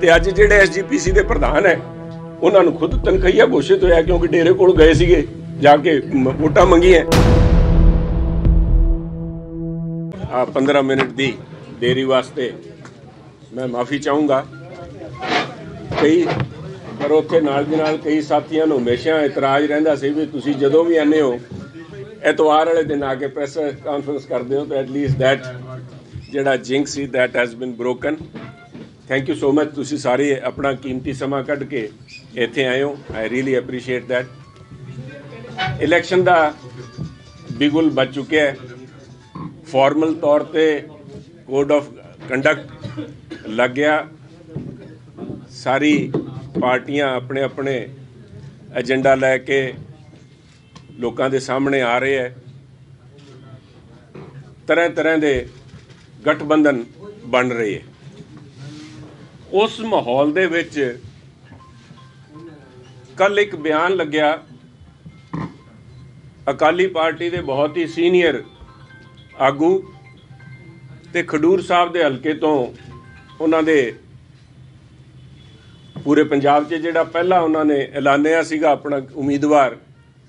ਤੇ ਅੱਜ ਜਿਹੜੇ ਐਸਜੀਪੀਸੀ ਦੇ ਪ੍ਰਧਾਨ ਹੈ, ਉਹਨਾਂ ਨੂੰ ਖੁਦ ਤਨਖਈਆ ਘੋਸ਼ਿਤ ਹੋਇਆ ਕਿਉਂਕਿ ਡੇਰੇ ਕੋਲ ਗਏ ਸੀਗੇ, ਜਾ ਕੇ ਵੋਟਾਂ ਮੰਗੀਆਂ। ਆ 15 ਮਿੰਟ ਦੀ ਦੇਰੀ ਵਾਸਤੇ ਮੈਂ ਮਾਫੀ ਚਾਹੂੰਗਾ। ਕਈ ਪਰ ਉੱਥੇ ਨਾਲ ਦੀ ਨਾਲ ਕਈ ਸਾਥੀਆਂ ਨੂੰ ਹਮੇਸ਼ਾ ਇਤਰਾਜ਼ ਰਹਿੰਦਾ ਸੀ ਵੀ ਤੁਸੀਂ ਜਦੋਂ ਵੀ ਆਨੇ ਹੋ, ਐਤਵਾਰ ਵਾਲੇ ਦਿਨ ਆ ਕੇ ਪ੍ਰੈਸ ਕਾਨਫਰੰਸ ਕਰਦੇ ਹੋ, ਤਾਂ ਐਟ ਲੀਸਟ ਦੈਟ ਜਿਹੜਾ ਜਿੰਕ ਸੀ that has been broken thank you so much ਤੁਸੀਂ ਸਾਰੇ ਆਪਣਾ ਕੀਮਤੀ ਸਮਾਂ ਕੱਢ ਕੇ ਇੱਥੇ ਆਏ ਹੋ। I really appreciate that election ਦਾ ਬਿਗੁਲ ਬਚ ਚੁੱਕਿਆ ਹੈ। ਫਾਰਮਲ ਤੌਰ ਤੇ ਕੋਡ ਆਫ ਕੰਡਕਟ ਲੱਗ ਗਿਆ। ਸਾਰੀ ਪਾਰਟੀਆਂ ਆਪਣੇ ਆਪਣੇ ਏਜੰਡਾ ਲੈ ਕੇ ਲੋਕਾਂ ਦੇ ਸਾਹਮਣੇ ਆ ਰਹੇ ਹੈ। ਤਰ੍ਹਾਂ ਤਰ੍ਹਾਂ ਦੇ ਗਠਬੰਧਨ ਬਣ ਰਹੇ ਹੈ। ਉਸ ਮਾਹੌਲ ਦੇ ਵਿੱਚ ਕੱਲ ਇੱਕ ਬਿਆਨ ਲੱਗਿਆ। ਅਕਾਲੀ ਪਾਰਟੀ ਦੇ ਬਹੁਤ ਹੀ ਸੀਨੀਅਰ ਆਗੂ ਤੇ ਖਡੂਰ ਸਾਹਿਬ ਦੇ ਹਲਕੇ ਤੋਂ ਉਹਨਾਂ ਦੇ ਪੂਰੇ ਪੰਜਾਬ 'ਚ ਜਿਹੜਾ ਪਹਿਲਾ ਉਹਨਾਂ ਨੇ ਐਲਾਨਿਆ ਸੀਗਾ ਆਪਣਾ ਉਮੀਦਵਾਰ,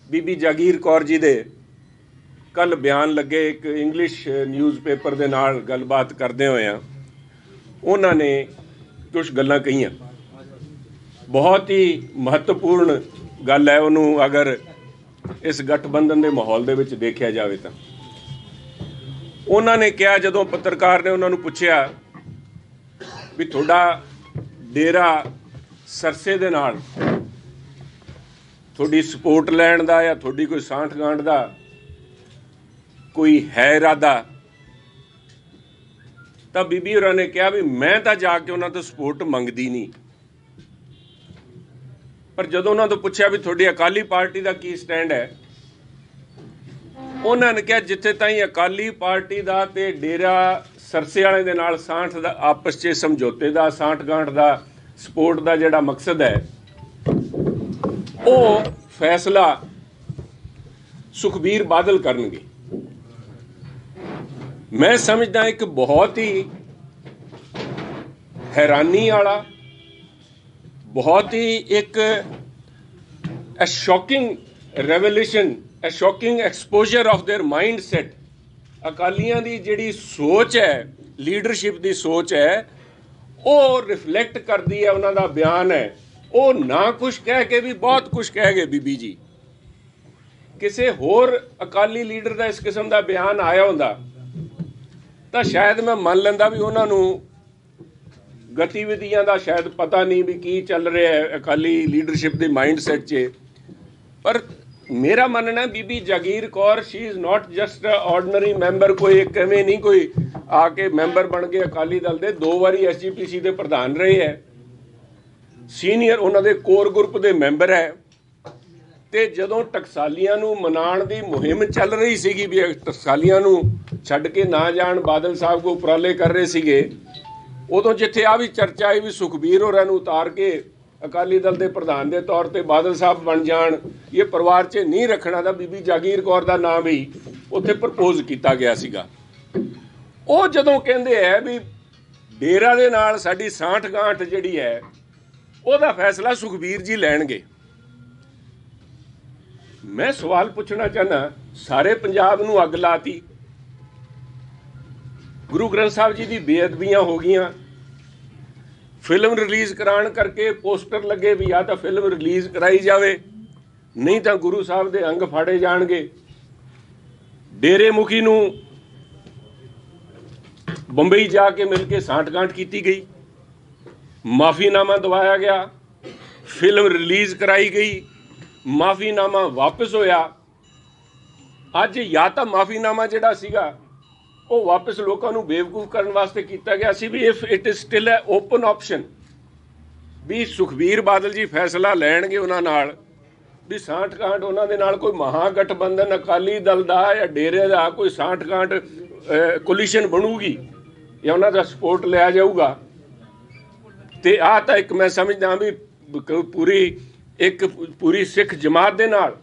ਬੀਬੀ ਜਾਗੀਰ ਕੌਰ ਜੀ ਦੇ। ਕੱਲ ਬਿਆਨ ਲੱਗੇ, ਇੱਕ ਇੰਗਲਿਸ਼ ਨਿਊਜ਼ਪੇਪਰ ਦੇ ਨਾਲ ਗੱਲਬਾਤ ਕਰਦੇ ਹੋਏ ਆ। ਉਹਨਾਂ ਨੇ ਕੁਝ ਗੱਲਾਂ ਕਹੀਆਂ। ਬਹੁਤ ਹੀ ਮਹੱਤਵਪੂਰਨ ਗੱਲ ਹੈ ਉਹਨੂੰ ਅਗਰ ਇਸ ਗਠਬੰਧਨ ਦੇ ਮਾਹੌਲ ਦੇ ਵਿੱਚ ਦੇਖਿਆ ਜਾਵੇ ਤਾਂ। ਉਹਨਾਂ ਨੇ ਕਿਹਾ ਜਦੋਂ ਪੱਤਰਕਾਰ ਨੇ ਉਹਨਾਂ ਨੂੰ ਪੁੱਛਿਆ ਵੀ ਤੁਹਾਡਾ ਡੇਰਾ ਸਰਸੇ ਦੇ ਨਾਲ ਤੁਹਾਡੀ ਸਪੋਰਟ ਲੈਣ ਦਾ ਜਾਂ ਤੁਹਾਡੀ ਕੋਈ ਸਾਂਠ ਗਾਂਠ ਦਾ ਕੋਈ ਹੈ ਇਰਾਦਾ ਤਾਂ ਬੀਬੀ ਹੋਰਾਂ ਨੇ ਕਿਹਾ ਵੀ ਮੈਂ ਤਾਂ ਜਾ ਕੇ ਉਹਨਾਂ ਤੋਂ ਸਪੋਰਟ ਮੰਗਦੀ ਨਹੀਂ। ਪਰ ਜਦੋਂ ਉਹਨਾਂ ਤੋਂ ਪੁੱਛਿਆ ਵੀ ਤੁਹਾਡੀ ਅਕਾਲੀ ਪਾਰਟੀ ਦਾ ਕੀ ਸਟੈਂਡ ਹੈ, ਉਹਨਾਂ ਨੇ ਕਿਹਾ ਜਿੱਥੇ ਤਾਈਂ ਅਕਾਲੀ ਪਾਰਟੀ ਦਾ ਤੇ ਡੇਰਾ ਸਰਸੇ ਵਾਲੇ ਦੇ ਨਾਲ ਸਾਂਠ ਦਾ, ਆਪਸ 'ਚ ਸਮਝੌਤੇ ਦਾ, ਸਾਂਠ ਗਾਂਠ ਦਾ, ਸਪੋਰਟ ਦਾ ਜਿਹੜਾ ਮਕਸਦ ਹੈ, ਉਹ ਫੈਸਲਾ ਸੁਖਬੀਰ ਬਾਦਲ ਕਰਨਗੇ। ਮੈਂ ਸਮਝਦਾ ਇੱਕ ਬਹੁਤ ਹੀ ਹੈਰਾਨੀ ਵਾਲਾ ਬਹੁਤ ਹੀ ਇੱਕ a shocking revolution a shocking exposure of their mindset ਅਕਾਲੀਆਂ ਦੀ ਜਿਹੜੀ ਸੋਚ ਹੈ ਲੀਡਰਸ਼ਿਪ ਦੀ ਸੋਚ ਹੈ ਉਹ ਰਿਫਲੈਕਟ ਕਰਦੀ ਹੈ ਉਹਨਾਂ ਦਾ ਬਿਆਨ ਹੈ ਉਹ ਨਾ ਕੁਝ ਕਹਿ ਕੇ ਵੀ ਬਹੁਤ ਕੁਝ ਕਹਿ ਗਏ ਬੀਬੀ ਜੀ ਕਿਸੇ ਹੋਰ ਅਕਾਲੀ ਲੀਡਰ ਦਾ ਇਸ ਕਿਸਮ ਦਾ ਬਿਆਨ ਆਇਆ ਹੁੰਦਾ ਤਾਂ ਸ਼ਾਇਦ ਮੈਂ ਮੰਨ ਲੈਂਦਾ ਵੀ ਉਹਨਾਂ ਨੂੰ ਗਤੀਵਿਧੀਆਂ ਦਾ ਸ਼ਾਇਦ ਪਤਾ ਨਹੀਂ ਵੀ ਕੀ ਚੱਲ ਰਿਹਾ ਹੈ, ਅਕਾਲੀ ਲੀਡਰਸ਼ਿਪ ਦੇ ਮਾਈਂਡਸੈਟ 'ਚ। ਪਰ ਮੇਰਾ ਮੰਨਣਾ Bibi Jagir Kaur she is not just a ordinary member ਕੋਈ ਇੱਕ ਐਵੇਂ ਨਹੀਂ ਕੋਈ ਆ ਕੇ ਮੈਂਬਰ ਬਣ ਕੇ ਅਕਾਲੀ ਦਲ ਦੇ ਦੋ ਵਾਰੀ ਐਸਜੀਪੀਸੀ ਦੇ ਪ੍ਰਧਾਨ ਰਹੇ ਹੈ। ਸੀਨੀਅਰ ਉਹਨਾਂ ਦੇ ਕੋਰ ਗਰੁੱਪ ਦੇ ਮੈਂਬਰ ਹੈ। ਤੇ ਜਦੋਂ ਟਕਸਾਲੀਆਂ ਨੂੰ ਮਨਾਉਣ ਦੀ ਮੁਹਿੰਮ ਚੱਲ ਰਹੀ ਸੀਗੀ ਵੀ ਟਕਸਾਲੀਆਂ ਨੂੰ ਛੱਡ ਕੇ ਨਾ ਜਾਣ ਬਾਦਲ ਸਾਹਿਬ ਕੋ ਉਪਰਾਲੇ ਕਰ ਰਹੇ ਸੀਗੇ, ਉਦੋਂ ਜਿੱਥੇ ਆ ਵੀ ਚਰਚਾ ਆਈ ਵੀ ਸੁਖਬੀਰ ਹੋਰਾਂ ਨੂੰ ਉਤਾਰ ਕੇ ਅਕਾਲੀ ਦਲ ਦੇ ਪ੍ਰਧਾਨ ਦੇ ਤੌਰ ਤੇ ਬਾਦਲ ਸਾਹਿਬ ਬਣ ਜਾਣ, ਇਹ ਪਰਿਵਾਰ 'ਚ ਨਹੀਂ ਰੱਖਣਾ ਦਾ ਬੀਬੀ ਜਾਗੀਰ ਕੌਰ ਦਾ ਨਾਮ ਵੀ ਉੱਥੇ ਪ੍ਰਪੋਜ਼ ਕੀਤਾ ਗਿਆ ਸੀਗਾ। ਉਹ ਜਦੋਂ ਕਹਿੰਦੇ ਐ ਵੀ ਡੇਰਾ ਦੇ ਨਾਲ ਸਾਡੀ ਸਾਂਠ ਗਾਂਠ ਜਿਹੜੀ ਹੈ ਉਹਦਾ ਫੈਸਲਾ ਸੁਖਬੀਰ ਜੀ ਲੈਣਗੇ। ਮੈਂ ਸਵਾਲ ਪੁੱਛਣਾ ਚਾਹਨਾ, ਸਾਰੇ ਪੰਜਾਬ ਨੂੰ ਅੱਗ ਲਾਤੀ। ਗੁਰੂ ਗ੍ਰੰਥ ਸਾਹਿਬ ਜੀ ਦੀ ਬੇਅਦਬੀਆਂ ਹੋ ਗਈਆਂ। ਫਿਲਮ ਰਿਲੀਜ਼ ਕਰਾਉਣ ਕਰਕੇ ਪੋਸਟਰ ਲੱਗੇ ਵੀ ਜਾਂ ਤਾਂ ਫਿਲਮ ਰਿਲੀਜ਼ ਕਰਾਈ ਜਾਵੇ, ਨਹੀਂ ਤਾਂ ਗੁਰੂ ਸਾਹਿਬ ਦੇ ਅੰਗ ਫਾੜੇ ਜਾਣਗੇ। ਡੇਰੇ ਮੁਖੀ ਨੂੰ ਬੰਬਈ ਜਾ ਕੇ ਮਿਲ ਕੇ ਸਾਂਠਗਾਂਠ ਕੀਤੀ ਗਈ। ਮਾਫੀਨਾਮਾ ਦਵਾਇਆ ਗਿਆ। ਫਿਲਮ ਰਿਲੀਜ਼ ਕਰਾਈ ਗਈ। ਮਾਫੀਨਾਮਾ ਵਾਪਸ ਹੋਇਆ। ਅੱਜ ਜਾਂ ਤਾਂ ਮਾਫੀਨਾਮਾ ਜਿਹੜਾ ਸੀਗਾ, ਉਹ ਵਾਪਸ ਲੋਕਾਂ ਨੂੰ ਬੇਵਕੂਫ ਕਰਨ ਵਾਸਤੇ ਕੀਤਾ ਗਿਆ ਸੀ ਵੀ if it is still a open option ਵੀ ਸੁਖਬੀਰ ਬਾਦਲ ਜੀ ਫੈਸਲਾ ਲੈਣਗੇ ਉਹਨਾਂ ਨਾਲ, ਵੀ ਸਾਂਠ ਕਾਂਟ ਉਹਨਾਂ ਦੇ ਨਾਲ ਕੋਈ ਮਹਾ ਗਠਬੰਧਨ ਅਕਾਲੀ ਦਲ ਦਾ ਜਾਂ ਡੇਰੇ ਦਾ ਕੋਈ ਸਾਂਠ ਕਾਂਟ ਕੋਲੀਸ਼ਨ ਬਣੂਗੀ ਜਾਂ ਉਹਨਾਂ ਦਾ ਸਪੋਰਟ ਲਿਆ ਜਾਊਗਾ। ਤੇ ਆ ਤਾਂ ਇੱਕ ਮੈਂ ਸਮਝਦਾ ਵੀ ਪੂਰੀ ਇੱਕ ਪੂਰੀ ਸਿੱਖ ਜਮਾਤ ਦੇ ਨਾਲ,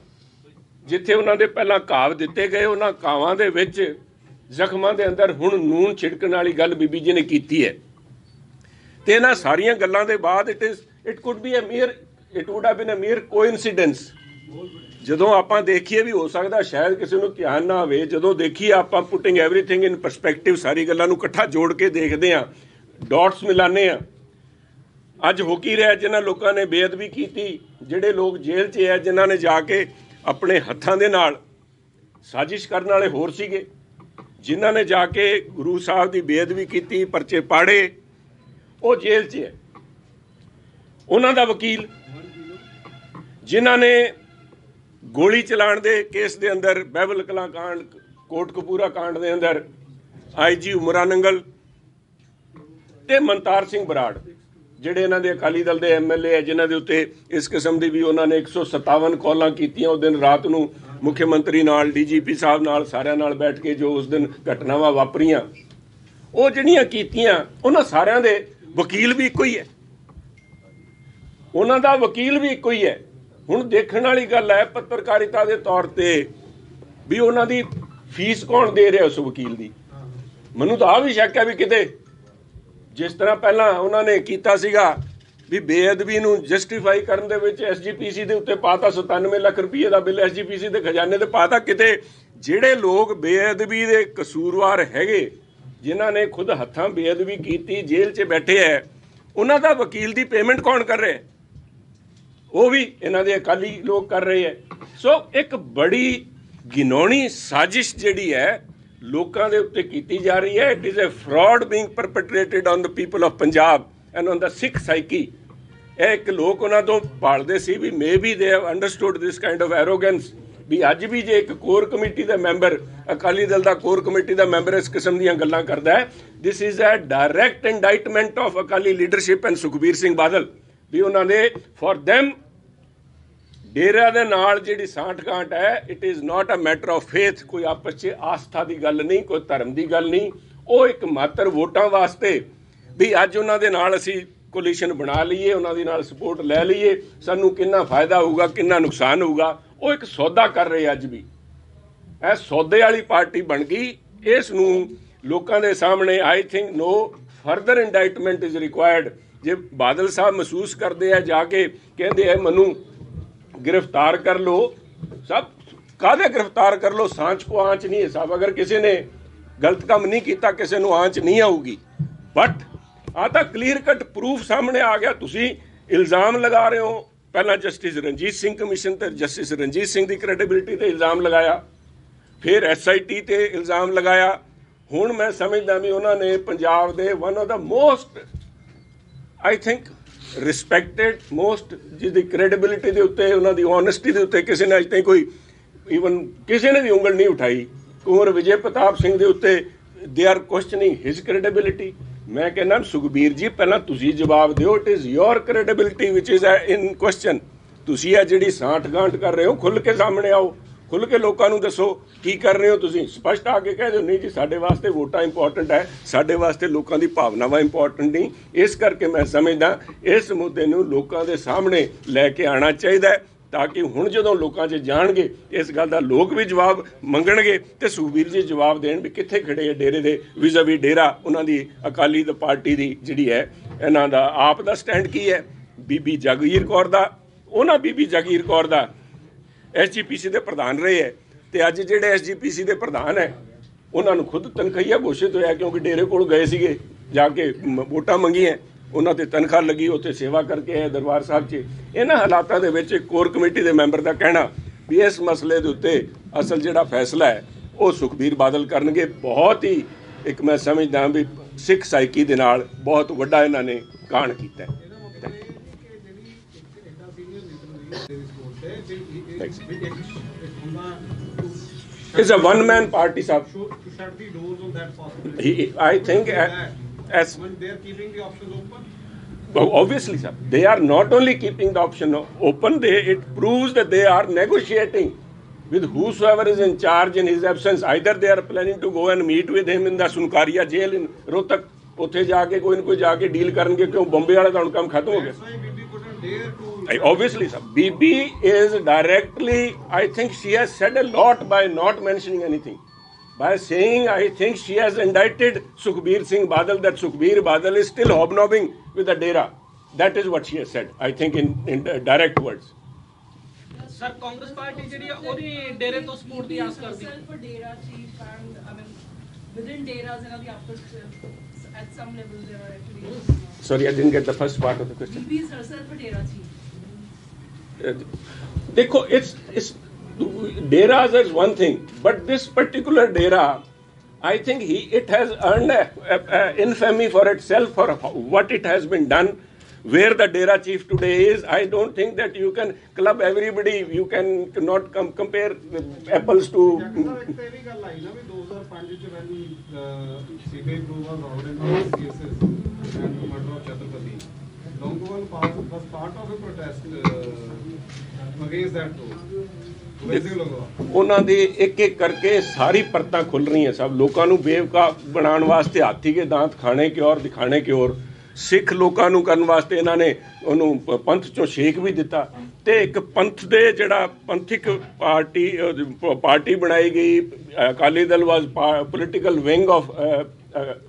ਜਿੱਥੇ ਉਹਨਾਂ ਦੇ ਪਹਿਲਾਂ ਘਾਵ ਦਿੱਤੇ ਗਏ, ਉਹਨਾਂ ਕਾਵਾਂ ਦੇ ਵਿੱਚ ਜ਼ਖਮਾਂ ਦੇ ਅੰਦਰ ਹੁਣ ਨੂਨ ਛਿੜਕਣ ਵਾਲੀ ਗੱਲ ਬੀਬੀ ਜੀ ਨੇ ਕੀਤੀ ਹੈ। ਤੇ ਇਹਨਾਂ ਸਾਰੀਆਂ ਗੱਲਾਂ ਦੇ ਬਾਅਦ it is it could be a mere it would have been a mere coincidence ਜਦੋਂ ਆਪਾਂ ਦੇਖੀਏ ਵੀ ਹੋ ਸਕਦਾ ਸ਼ਾਇਦ ਕਿਸੇ ਨੂੰ ਧਿਆਨ ਨਾ ਆਵੇ, ਜਦੋਂ ਦੇਖੀਏ ਆਪਾਂ ਪੁਟਿੰਗ ਐਵਰੀਥਿੰਗ ਇਨ ਪਰਸਪੈਕਟਿਵ ਸਾਰੀ ਗੱਲਾਂ ਨੂੰ ਇਕੱਠਾ ਜੋੜ ਕੇ ਦੇਖਦੇ ਆ ਡਾਟਸ ਮਿਲਾਨੇ ਆ ਅੱਜ ਹੋ ਕੀ ਰਿਹਾ ਜਿਨ੍ਹਾਂ ਲੋਕਾਂ ਨੇ ਬੇਅਦਬੀ ਕੀਤੀ, ਜਿਹੜੇ ਲੋਕ ਜੇਲ੍ਹ 'ਚ ਹੈ, ਜਿਨ੍ਹਾਂ ਨੇ ਜਾ ਕੇ ਆਪਣੇ ਹੱਥਾਂ ਦੇ ਨਾਲ ਸਾਜ਼ਿਸ਼ ਕਰਨ ਵਾਲੇ ਹੋਰ ਸੀਗੇ, ਜਿਨ੍ਹਾਂ ਨੇ ਜਾ ਕੇ ਗੁਰੂ ਸਾਹਿਬ ਦੀ ਬੇਅਦਬੀ ਕੀਤੀ, ਪਰਚੇ ਪਾੜੇ, ਉਹ ਜੇਲ੍ਹ 'ਚ ਹੈ। ਉਹਨਾਂ ਦਾ ਵਕੀਲ, ਜਿਨ੍ਹਾਂ ਨੇ ਗੋਲੀ ਚਲਾਉਣ ਦੇ ਕੇਸ ਦੇ ਅੰਦਰ, ਬਹਿਬਲ ਕਲਾ ਕਾਂਡ, ਕੋਟ ਕਪੂਰਾ ਕਾਂਡ ਦੇ ਅੰਦਰ ਆਈਜੀ ਉਮਰਾ ਨੰਗਲ ਤੇ ਮਨਤਾਰ ਸਿੰਘ ਬਰਾੜ। ਜਿਹੜੇ ਇਹਨਾਂ ਦੇ ਅਕਾਲੀ ਦਲ ਦੇ ਐਮਐਲਏ ਹੈ, ਜਿਨ੍ਹਾਂ ਦੇ ਉੱਤੇ ਇਸ ਕਿਸਮ ਦੀ ਵੀ ਉਹਨਾਂ ਨੇ 157 ਕਾਲਾਂ ਕੀਤੀਆਂ, ਉਹ ਦਿਨ ਰਾਤ ਨੂੰ ਮੁੱਖ ਮੰਤਰੀ ਨਾਲ ਡੀਜੀਪੀ ਸਾਹਿਬ ਨਾਲ, ਸਾਰਿਆਂ ਨਾਲ ਬੈਠ ਕੇ ਜੋ ਉਸ ਦਿਨ ਘਟਨਾਵਾਂ ਵਾਪਰੀਆਂ, ਉਹ ਜਿਹੜੀਆਂ ਕੀਤੀਆਂ, ਉਹਨਾਂ ਸਾਰਿਆਂ ਦੇ ਵਕੀਲ ਵੀ ਇੱਕੋ ਹੀ ਹੈ। ਉਹਨਾਂ ਦਾ ਵਕੀਲ ਵੀ ਇੱਕੋ ਹੀ ਹੈ। ਹੁਣ ਦੇਖਣ ਵਾਲੀ ਗੱਲ ਹੈ, ਪੱਤਰਕਾਰਿਤਾ ਦੇ ਤੌਰ ਤੇ ਵੀ ਉਹਨਾਂ ਦੀ ਫੀਸ ਕੌਣ ਦੇ ਰਿਹਾ ਉਸ ਵਕੀਲ ਦੀ? ਮੈਨੂੰ ਤਾਂ ਆ ਵੀ ਸ਼ੱਕ ਹੈ ਵੀ ਕਿਤੇ ਜਿਸ ਤਰ੍ਹਾਂ ਪਹਿਲਾਂ ਉਹਨਾਂ ਨੇ ਕੀਤਾ ਸੀਗਾ ਵੀ ਬੇਅਦਬੀ ਨੂੰ ਜਸਟੀਫਾਈ ਕਰਨ ਦੇ ਵਿੱਚ ਐਸਜੀਪੀਸੀ ਦੇ ਉੱਤੇ ਪਾਤਾ 97 ਲੱਖ ਰੁਪਏ ਦਾ ਬਿੱਲ ਐਸਜੀਪੀਸੀ ਦੇ ਖਜ਼ਾਨੇ ਤੇ ਪਾਤਾ ਕਿਤੇ। ਜਿਹੜੇ ਲੋਕ ਬੇਅਦਬੀ ਦੇ ਕਸੂਰਵਾਰ ਹੈਗੇ, ਜਿਨ੍ਹਾਂ ਨੇ ਖੁਦ ਹੱਥਾਂ ਬੇਅਦਬੀ ਕੀਤੀ, ਜੇਲ੍ਹ 'ਚ ਬੈਠੇ ਐ, ਉਹਨਾਂ ਦਾ ਵਕੀਲ ਦੀ ਪੇਮੈਂਟ ਕੌਣ ਕਰ ਰਿਹਾ? ਉਹ ਵੀ ਇਹਨਾਂ ਦੇ ਅਕਾਲੀ ਲੋਕ ਕਰ ਰਹੇ ਐ। ਸੋ ਇੱਕ ਬੜੀ ਗਿਨੋਣੀ ਸਾਜ਼ਿਸ਼ ਜਿਹੜੀ ਹੈ ਲੋਕਾਂ ਦੇ ਉੱਤੇ ਕੀਤੀ ਜਾ ਰਹੀ ਹੈ। It is a fraud being perpetrated on the people of Punjab and on the Sikh psyche ਇਹ ਇੱਕ ਲੋਕ ਉਹਨਾਂ ਤੋਂ ਭਾਲਦੇ ਸੀ ਵੀ may be they have understood this kind of arrogance ਵੀ ਅੱਜ ਵੀ ਜੇ ਇੱਕ ਕੋਰ ਕਮੇਟੀ ਦਾ ਮੈਂਬਰ, ਅਕਾਲੀ ਦਲ ਦਾ ਕੋਰ ਕਮੇਟੀ ਦਾ ਮੈਂਬਰ ਇਸ ਕਿਸਮ ਦੀਆਂ ਗੱਲਾਂ ਕਰਦਾ ਹੈ this is a direct indictment of Akali leadership and Sukhbir Singh Badal ਵੀ ਉਹਨਾਂ ਨੇ ਫॉर them ਡੇਰਾ ਦੇ ਨਾਲ ਜਿਹੜੀ ਸਾਂਠ-ਗਾਂਠ ਹੈ it is not a matter of faith ਕੋਈ ਆਪਸ 'ਚ ਆਸਥਾ ਦੀ ਗੱਲ ਨਹੀਂ, ਕੋਈ ਧਰਮ ਦੀ ਗੱਲ ਨਹੀਂ। ਉਹ ਇੱਕ ਮਾਤਰ ਵੋਟਾਂ ਵਾਸਤੇ ਵੀ ਅੱਜ ਉਹਨਾਂ ਦੇ ਨਾਲ ਅਸੀਂ ਕੋਲੀਸ਼ਨ ਬਣਾ ਲਈਏ, ਉਹਨਾਂ ਦੇ ਨਾਲ ਸਪੋਰਟ ਲੈ ਲਈਏ, ਸਾਨੂੰ ਕਿੰਨਾ ਫਾਇਦਾ ਹੋਊਗਾ, ਕਿੰਨਾ ਨੁਕਸਾਨ ਹੋਊਗਾ, ਉਹ ਇੱਕ ਸੌਦਾ ਕਰ ਰਹੇ ਅੱਜ ਵੀ। ਇਹ ਸੌਦੇ ਵਾਲੀ ਪਾਰਟੀ ਬਣ ਗਈ, ਇਸ ਨੂੰ ਲੋਕਾਂ ਦੇ ਸਾਹਮਣੇ I think no further indictment is required ਜੇ ਬਾਦਲ ਸਾਹਿਬ ਮਹਿਸੂਸ ਕਰਦੇ ਆ ਜਾ ਕੇ, ਕਹਿੰਦੇ ਆ ਮੈਨੂੰ गिरफ्तार कर लो सब ਕਾਹਦੇ ਗ੍ਰਿਫਤਾਰ ਕਰ ਲੋ ਸਾਂਚ ਕੋ ਆਂਚ ਨਹੀਂ ਹੈ ਸਾਹਿਬ ਅਗਰ ਕਿਸੇ ਨੇ ਗਲਤ ਕੰਮ ਨਹੀਂ ਕੀਤਾ ਕਿਸੇ ਨੂੰ ਆਂਚ ਨਹੀਂ ਆਊਗੀ ਬਟ ਆ ਤਾਂ ਕਲੀਅਰ ਕਟ ਪ੍ਰੂਫ ਸਾਹਮਣੇ ਆ ਗਿਆ ਤੁਸੀਂ ਇਲਜ਼ਾਮ ਲਗਾ ਰਹੇ ਹੋ ਪਹਿਲਾਂ ਜਸਟਿਸ ਰਣਜੀਤ ਸਿੰਘ ਕਮਿਸ਼ਨ ਤੇ ਜਸਟਿਸ ਰਣਜੀਤ ਸਿੰਘ ਦੀ ਕ੍ਰੈਡੀਬਿਲਿਟੀ ਤੇ ਇਲਜ਼ਾਮ ਲਗਾਇਆ ਫਿਰ ਐਸਆਈਟੀ ਤੇ ਇਲਜ਼ਾਮ ਲਗਾਇਆ ਹੁਣ ਮੈਂ ਸਮਝਦਾ ਵੀ ਉਹਨਾਂ ਨੇ ਪੰਜਾਬ ਦੇ one of the most I think respected most ਜਿਹਦੀ ਕ੍ਰੈਡੀਬਿਲਿਟੀ ਦੇ ਉੱਤੇ, ਉਹਨਾਂ ਦੀ ਓਨੈਸਟੀ ਦੇ ਉੱਤੇ ਕਿਸੇ ਨੇ ਅਜ ਤਾਈਂ ਕੋਈ ਈਵਨ ਕਿਸੇ ਨੇ ਵੀ ਉਂਗਲ ਨਹੀਂ ਉਠਾਈ। ਕੁੰਵਰ ਵਿਜੇ ਪ੍ਰਤਾਪ ਸਿੰਘ ਦੇ ਉੱਤੇ they are questioning his credibility ਮੈਂ ਕਹਿੰਦਾ, ਸੁਖਬੀਰ ਜੀ, ਪਹਿਲਾਂ ਤੁਸੀਂ ਜਵਾਬ ਦਿਓ it is your credibility which is in question ਤੁਸੀਂ ਆ ਜਿਹੜੀ ਸਾਂਠ ਗਾਂਠ ਕਰ ਰਹੇ ਹੋ ਖੁੱਲ ਕੇ ਸਾਹਮਣੇ ਆਓ। ਖੁੱਲ ਕੇ ਲੋਕਾਂ ਨੂੰ ਦੱਸੋ, ਕੀ ਕਰ ਰਹੇ ਹੋ ਤੁਸੀਂ? ਸਪਸ਼ਟ ਆ ਕੇ ਕਹਿ ਦਿਓ, ਨਹੀਂ ਜੀ, ਸਾਡੇ ਵਾਸਤੇ ਵੋਟਾਂ ਇੰਪੋਰਟੈਂਟ ਹੈ, ਸਾਡੇ ਵਾਸਤੇ ਲੋਕਾਂ ਦੀ ਭਾਵਨਾਵਾਂ ਇੰਪੋਰਟੈਂਟ ਨਹੀਂ। ਇਸ ਕਰਕੇ ਮੈਂ ਸਮਝਦਾ, ਇਸ ਮੁੱਦੇ ਨੂੰ ਲੋਕਾਂ ਦੇ ਸਾਹਮਣੇ ਲੈ ਕੇ ਆਣਾ ਚਾਹੀਦਾ ਹੈ, ਤਾਂ ਕਿ ਹੁਣ ਜਦੋਂ ਲੋਕਾਂ 'ਚ ਜਾਣਗੇ, ਇਸ ਗੱਲ ਦਾ ਲੋਕ ਵੀ ਜਵਾਬ ਮੰਗਣਗੇ ਤੇ ਸੁਖਬੀਰ ਜੀ ਜਵਾਬ ਦੇਣ ਵੀ ਕਿੱਥੇ ਖੜੇ ਆ ਡੇਰੇ ਦੇ ਵਿਜ਼ਾਵੀ ਡੇਰਾ, ਉਹਨਾਂ ਦੀ ਅਕਾਲੀ ਦ ਪਾਰਟੀ ਦੀ ਜਿਹੜੀ ਹੈ, ਇਹਨਾਂ ਦਾ ਆਪ ਦਾ ਸਟੈਂਡ ਕੀ ਹੈ? ਬੀਬੀ ਜਗੀਰ ਕੌਰ ਦਾ, ਉਹਨਾਂ ਬੀਬੀ ਜਗੀਰ ਕੌਰ ਦਾ ਐਸਜੀਪੀਸੀ ਦੇ ਪ੍ਰਧਾਨ ਰਹੇ ਹੈ ਤੇ ਅੱਜ ਜਿਹੜੇ ਐਸਜੀਪੀਸੀ ਦੇ ਪ੍ਰਧਾਨ ਹੈ, ਉਹਨਾਂ ਨੂੰ ਖੁਦ ਤਨਖਾਹੀਆ ਘੋਸ਼ਿਤ ਹੋਇਆ ਕਿਉਂਕਿ ਡੇਰੇ ਕੋਲ ਗਏ ਸੀਗੇ, ਜਾ ਕੇ ਵੋਟਾਂ ਮੰਗੀਆਂ, ਉਹਨਾਂ ਤੇ ਤਨਖਾਹ ਲੱਗੀ, ਉੱਥੇ ਸੇਵਾ ਕਰਕੇ ਆਏ ਦਰਬਾਰ ਸਾਹਿਬ 'ਚ। ਇਹਨਾਂ ਹਾਲਾਤਾਂ ਦੇ ਵਿੱਚ ਕੋਰ ਕਮੇਟੀ ਦੇ ਮੈਂਬਰ ਦਾ ਕਹਿਣਾ ਵੀ ਇਸ ਮਸਲੇ ਦੇ ਉੱਤੇ ਅਸਲ ਜਿਹੜਾ ਫੈਸਲਾ ਹੈ, ਉਹ ਸੁਖਬੀਰ ਬਾਦਲ ਕਰਨਗੇ। ਬਹੁਤ ਹੀ ਇੱਕ ਮੈਂ ਸਮਝਦਾ ਵੀ ਸਿੱਖ ਸਾਇਕੀ ਦੇ ਨਾਲ ਬਹੁਤ ਵੱਡਾ ਇਹਨਾਂ ਨੇ ਕਾਣ ਕੀਤਾ ਹੈ। It's a one man party, sir. to shut the doors on that possibility. He, I think uh, as When they are keeping the options open, Well, obviously, sir, they are not only keeping the option o- open, they, it proves that they are negotiating with whosoever is in charge in his absence. Either they are planning to go and meet with him in the Sunkaria jail in Rohtak, ਉੱਥੇ ਜਾ ਕੇ ਕੋਈ ਨਾ ਕੋਈ ਜਾ ਕੇ deal ਕਰਨਗੇ ਕਿਉਂ ਬੰਬੇ ਵਾਲਾ ਤਾਂ ਹੁਣ ਕੰਮ ਖਤਮ ਹੋ ਗਿਆ that's why BB couldn't dare to. I- Obviously, sir. BB is directly, I think she has said a lot by not mentioning anything. by saying I think she has indicted Sukhbir Singh Badal that Sukhbir Badal is still hobnobbing with the Dera. That is what she has said, I think in, in uh, direct words. Sir Congress party ਜਿਹੜੀ ਆ ਉਹਦੀ ਡੇਰੇ ਤੋਂ support ਦੀ ਆਸ ਕਰਦੀ herself a Dera chief and I mean within Deras and the upper at some level there are actually Sorry, I didn't get the first part of the question. BP is herself a Dera chief. देखो it's it's deras is one thing but this particular dera I think he it has earned a, a, a infamy for itself for what it has been done. Where the Dera chief today is, I don't think that you can club everybody. You can not com- compare apples to. ਜੱਟਾ ਇੱਕ ਤਾਂ ਇਹ ਵੀ ਗੱਲ ਆਈ ਨਾ ਵੀ 2005 ਚ when uh, CBI probe was part, of a protest uh, against that probe. ਉਹਨਾਂ ਦੇ ਇੱਕ ਇੱਕ ਕਰਕੇ ਸਾਰੀ ਪਰਤਾਂ ਖੁੱਲ ਰਹੀਆਂ ਸਭ। ਲੋਕਾਂ ਨੂੰ ਬੇਵਕਾ ਬਣਾਉਣ ਵਾਸਤੇ ਹਾਥੀ ਕੇ ਦਾੰਤ ਖਾਣੇ ਕੇ ਔਰ ਦਿਖਾਣੇ ਕੇ ਔਰ। ਸਿੱਖ ਲੋਕਾਂ ਨੂੰ ਕਰਨ ਵਾਸਤੇ ਇਹਨਾਂ ਨੇ ਉਹਨੂੰ ਪੰਥ ਚੋਂ ਛੇਕ ਵੀ ਦਿੱਤਾ। ਤੇ ਇੱਕ ਪੰਥ ਦੇ ਜਿਹੜਾ ਪੰਥਿਕ ਪਾਰਟੀ ਪਾਰਟੀ ਬਣਾਈ ਗਈ Akali Dal was political wing of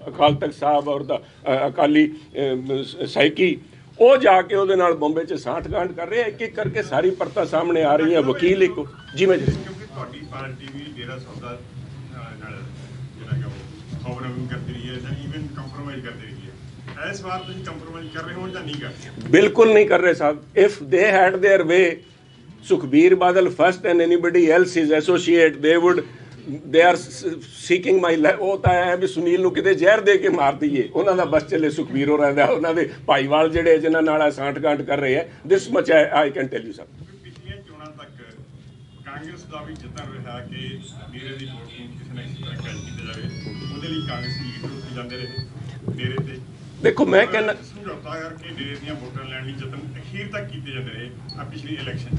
Akal Takht Sahib or the Akali a, psyche ਉਹ ਜਾ ਕੇ ਉਹਦੇ ਨਾਲ ਬੰਬੇ 'ਚ ਸਾਠਗਾਂਠ ਕਰ ਰਹੇ ਆ ਇੱਕ ਇੱਕ ਕਰਕੇ ਸਾਰੀ ਪਰਤਾਂ ਸਾਹਮਣੇ ਆ ਰਹੀਆਂ ਵਕੀਲ ਇੱਕ ਜਿਵੇਂ ਜਿਵੇਂ ਕਿਉਂਕਿ ਤੁਹਾਡੀ ਪਾਰਟੀ ਵੀ ਡੇਰਾ ਸੌਦਾ ਅਹ, ਨਾਲ ਜਿਹੜਾ ਕਿ ਉਹ ਖੌਫਨਾਮੀ ਕਰਦੀ ਰਹੀ ਹੈ ਜਾਂ ਈਵਨ ਕੰਪਰੋਮਾਈਜ਼ ਕਰਦੀ ਰਹੀ ਹੈ ਇਸ ਵਾਰ ਤੁਸੀਂ ਕੰਪਰੋਮਾਈਜ਼ ਕਰ ਰਹੇ ਹੋ ਜਾਂ ਨਹੀਂ ਕਰ ਰਹੇ ਬਿਲਕੁਲ ਨਹੀਂ ਕਰ ਰਹੇ ਸਾਹਿਬ if they had their way Sukhbir Badal first and anybody else is associate they would they are seeking my ਉਹ ਤਾਂ ਹੈ ਵੀ ਸੁਨੀਲ ਨੂੰ ਕਿਤੇ ਜ਼ਹਿਰ ਦੇ ਕੇ ਮਾਰ ਦਈਏ। ਉਹਨਾਂ ਦਾ ਬਸ ਚੱਲੇ ਸੁਖਬੀਰ ਹੋ ਰਹਿੰਦਾ ਉਹਨਾਂ ਦੇ ਭਾਈਵਾਲ ਜਿਹੜੇ ਜਿਨ੍ਹਾਂ ਨਾਲ ਸਾਂਠ-ਗਾਂਠ ਕਰ ਰਹੇ ਹੈ this much I can tell you ਕਿਉਂਕਿ ਪਿਛਲੀਆਂ ਚੋਣਾਂ ਤੱਕ ਕਾਂਗਰਸ ਦਾ ਵੀ ਯਤਨ ਰਿਹਾ ਕਿ ਡੇਰੇ ਦੀ ਵੋਟ ਨੂੰ ਕਿਸੇ ਨਾ ਕਿਸੇ ਤਰ੍ਹਾਂ ਕੈਚ ਕੀਤਾ ਜਾਵੇ। ਉਹਦੇ ਲਈ ਕਾਂਗਰਸੀ ਲੀਡਰ ਉੱਥੇ ਜਾਂਦੇ ਰਹੇ ਡੇਰੇ ਤੇ। ਦੇਖੋ ਮੈਂ ਕਹਿੰਦਾ ਸਮਝੌਤਾ ਕਰਕੇ ਡੇਰੇ ਦੀਆਂ ਵੋਟਾਂ ਲੈਣ ਲਈ ਯਤਨ ਅਖੀਰ ਤੱਕ ਕੀਤੇ ਜਾਂਦੇ ਰਹੇ ਆ ਪਿਛਲੀ ਇਲੈਕਸ਼ਨ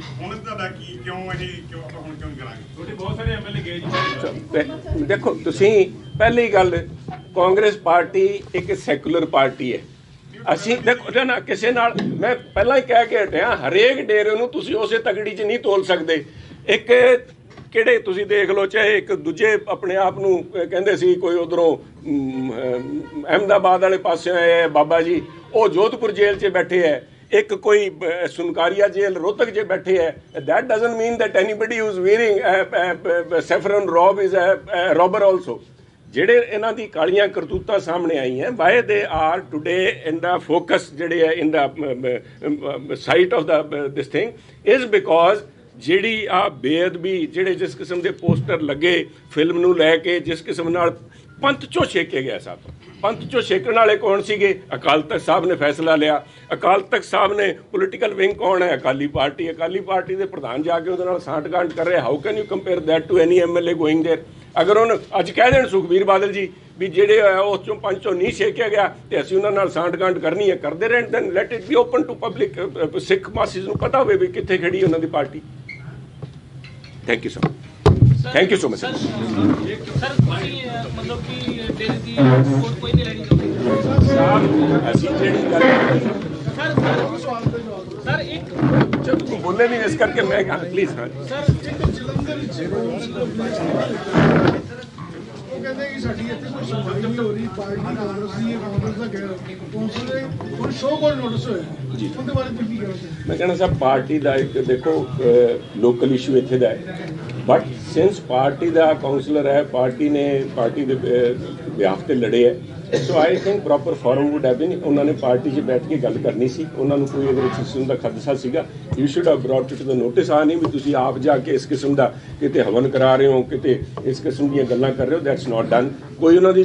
'ਚ ਤੇ ਹੁਣ ਤੁਹਾਡਾ ਕੀ ਕਿਉਂ ਇਹ ਕਿਉਂ ਆਪਾਂ ਹੁਣ ਕਿਉਂ ਨਹੀਂ ਕਰਾਂਗੇ? ਤੁਹਾਡੇ ਬਹੁਤ ਸਾਰੇ ਐਮਐਲਏ ਗਏ ਜੀ। ਤੇ ਦੇਖੋ ਤੁਸੀਂ ਪਹਿਲੀ ਗੱਲ ਕਾਂਗਰਸ ਪਾਰਟੀ ਇੱਕ ਸੈਕੂਲਰ ਪਾਰਟੀ ਹੈ। ਅਸੀਂ ਦੇਖੋ ਨਾ ਕਿਸੇ ਨਾਲ ਮੈਂ ਪਹਿਲਾਂ ਹੀ ਕਹਿ ਕੇ ਹਟਿਆ ਹਰੇਕ ਡੇਰੇ ਨੂੰ ਤੁਸੀਂ ਉਸੇ ਤਗੜੀ 'ਚ ਨਹੀਂ ਤੋਲ ਸਕਦੇ। ਇੱਕ ਕਿਹੜੇ ਤੁਸੀਂ ਦੇਖ ਲਓ ਚਾਹੇ ਇੱਕ ਦੂਜੇ ਆਪਣੇ ਆਪ ਨੂੰ ਕਹਿੰਦੇ ਸੀ ਕੋਈ ਉਧਰੋਂ ਅਹਿਮਦਾਬਾਦ ਵਾਲੇ ਪਾਸੇ ਆਏ ਹੈ ਬਾਬਾ ਜੀ ਉਹ ਜੋਧਪੁਰ ਜੇਲ੍ਹ 'ਚ ਬੈਠੇ ਹੈ ਇੱਕ ਕੋਈ ਅਹ, ਸੁਨਕਾਰੀਆ ਜੇਲ੍ਹ ਰੋਹਤਕ ਜੇ ਬੈਠੇ ਹੈ that doesn't mean that anybody who is wearing a saffron robe is a, a ਜਿਹੜੇ ਇਹਨਾਂ ਦੀ ਕਾਲੀਆਂ ਕਰਤੂਤਾਂ ਸਾਹਮਣੇ ਆਈਆਂ why they are today in the focus ਜਿਹੜੇ ਹੈ in the sight of the this thing is because ਜਿਹੜੀ ਆ ਬੇਅਦਬੀ ਜਿਹੜੇ ਜਿਸ ਕਿਸਮ ਦੇ ਪੋਸਟਰ ਲੱਗੇ ਫਿਲਮ ਨੂੰ ਲੈ ਕੇ ਜਿਸ ਕਿਸਮ ਨਾਲ ਪੰਥ ਚੋਂ ਛੇਕੇ ਗਿਆ ਸਾਹਿਬ ਪੰਥ ਚੋਂ ਛੇਕਣ ਵਾਲੇ ਕੌਣ ਸੀਗੇ ਅਕਾਲ ਤਖਤ ਸਾਹਿਬ ਨੇ ਫੈਸਲਾ ਲਿਆ ਅਕਾਲ ਤਖਤ ਸਾਹਿਬ ਨੇ ਪੋਲੀਟੀਕਲ ਵਿੰਗ ਕੌਣ ਹੈ ਅਕਾਲੀ ਪਾਰਟੀ ਅਕਾਲੀ ਪਾਰਟੀ ਦੇ ਪ੍ਰਧਾਨ ਜਾ ਕੇ ਉਹਦੇ ਨਾਲ ਸਾਂਠਗਾਂਠ ਕਰ ਰਹੇ how can you compare that to any MLA going there ਅਗਰ ਉਹਨ ਅੱਜ ਕਹਿ ਦੇਣ ਸੁਖਬੀਰ ਬਾਦਲ ਜੀ ਵੀ ਜਿਹੜੇ ਆ ਉਸ ਚੋਂ ਪੰਜ ਚੋਂ ਨਹੀਂ ਛੇਕਿਆ ਗਿਆ ਤੇ ਅਸੀਂ ਉਹਨਾਂ ਨਾਲ ਸਾਂਠਗਾਂਠ ਕਰਨੀ ਹੈ ਕਰਦੇ ਰਹਿਣ then let it be open to public Sikh masses ਨੂੰ ਪਤਾ ਹੋਵੇ ਵੀ ਕਿੱਥੇ ਖੜੀ ਉਹਨਾਂ ਦੀ party thank you so thank you so much sir sir ਤੁਸੀਂ ਅਹ, ਮਤਲਬ ਕਿ ਡੇਰੇ ਦੀ ਸਪੋਰਟ ਕੋਈ ਨਹੀਂ ਲੈਣੀ ਚਾਹੁੰਦੇ ਸਾਹਿਬ ਅਸੀਂ ਜਿਹੜੀ ਗੱਲ ਸਰ ਸਰ ਸਰ ਇੱਕ ਚਲੋ ਬੋਲੇ ਨਹੀਂ ਇਸ ਕਰਕੇ ਮੈਂ ਪਲੀਜ਼ ਹਾਂ। ਸਰ ਉਹ ਕਹਿੰਦੇ ਕਿ ਸਾਡੀ ਇੱਥੇ ਕੋਈ ਸੁਣਵਾਈ ਨਹੀਂ ਹੋ ਰਹੀ ਪਾਰਟੀ ਕਾਂਗਰਸ ਦੀ ਹੈ ਕਾਂਗਰਸ ਦਾ ਰਹੇ। ਕੌਂਸਲ ਦੇ ਹੁਣ ਸ਼ੋਅ ਕੋਲ ਨੋਟਿਸ ਹੋਇਆ। ਜੀ। ਉਹਦੇ ਬਾਰੇ ਤੁਸੀਂ ਕੀ ਮੈਂ ਕਹਿੰਦਾ ਸਰ ਪਾਰਟੀ ਦਾ ਇੱਕ ਦੇਖੋ ਲੋਕਲ ਇਸ਼ੂ ਇੱਥੇ ਦਾ ਹੈ। ਬਟ ਸਿੰਸ ਪਾਰਟੀ ਦਾ ਕਾਉਂਸਲਰ ਹੈ ਪਾਰਟੀ ਨੇ ਪਾਰਟੀ ਦੇ ਵਿਆਹ ਤੇ ਲੜੇ ਹੈ so I think proper forum would have been ਉਹਨਾਂ ਨੇ ਪਾਰਟੀ 'ਚ ਬੈਠ ਕੇ ਗੱਲ ਕਰਨੀ ਸੀ। ਉਹਨਾਂ ਨੂੰ ਕੋਈ ਅਗਰ ਇਸ ਕਿਸਮ ਦਾ ਖਦਸ਼ਾ ਸੀਗਾ। You should have brought it to the notice ਆ ਨਹੀਂ ਵੀ ਤੁਸੀਂ ਆਪ ਜਾ ਕੇ ਇਸ ਕਿਸਮ ਦਾ ਕਿਤੇ ਹਵਨ ਕਰਾ ਰਹੇ ਹੋ, ਕਿਤੇ ਇਸ ਕਿਸਮ ਦੀਆਂ ਗੱਲਾਂ ਕਰ ਰਹੇ ਹੋ ਦੈਟਸ ਨਾਟ ਡਨ ਕੋਈ ਉਹਨਾਂ ਦੀ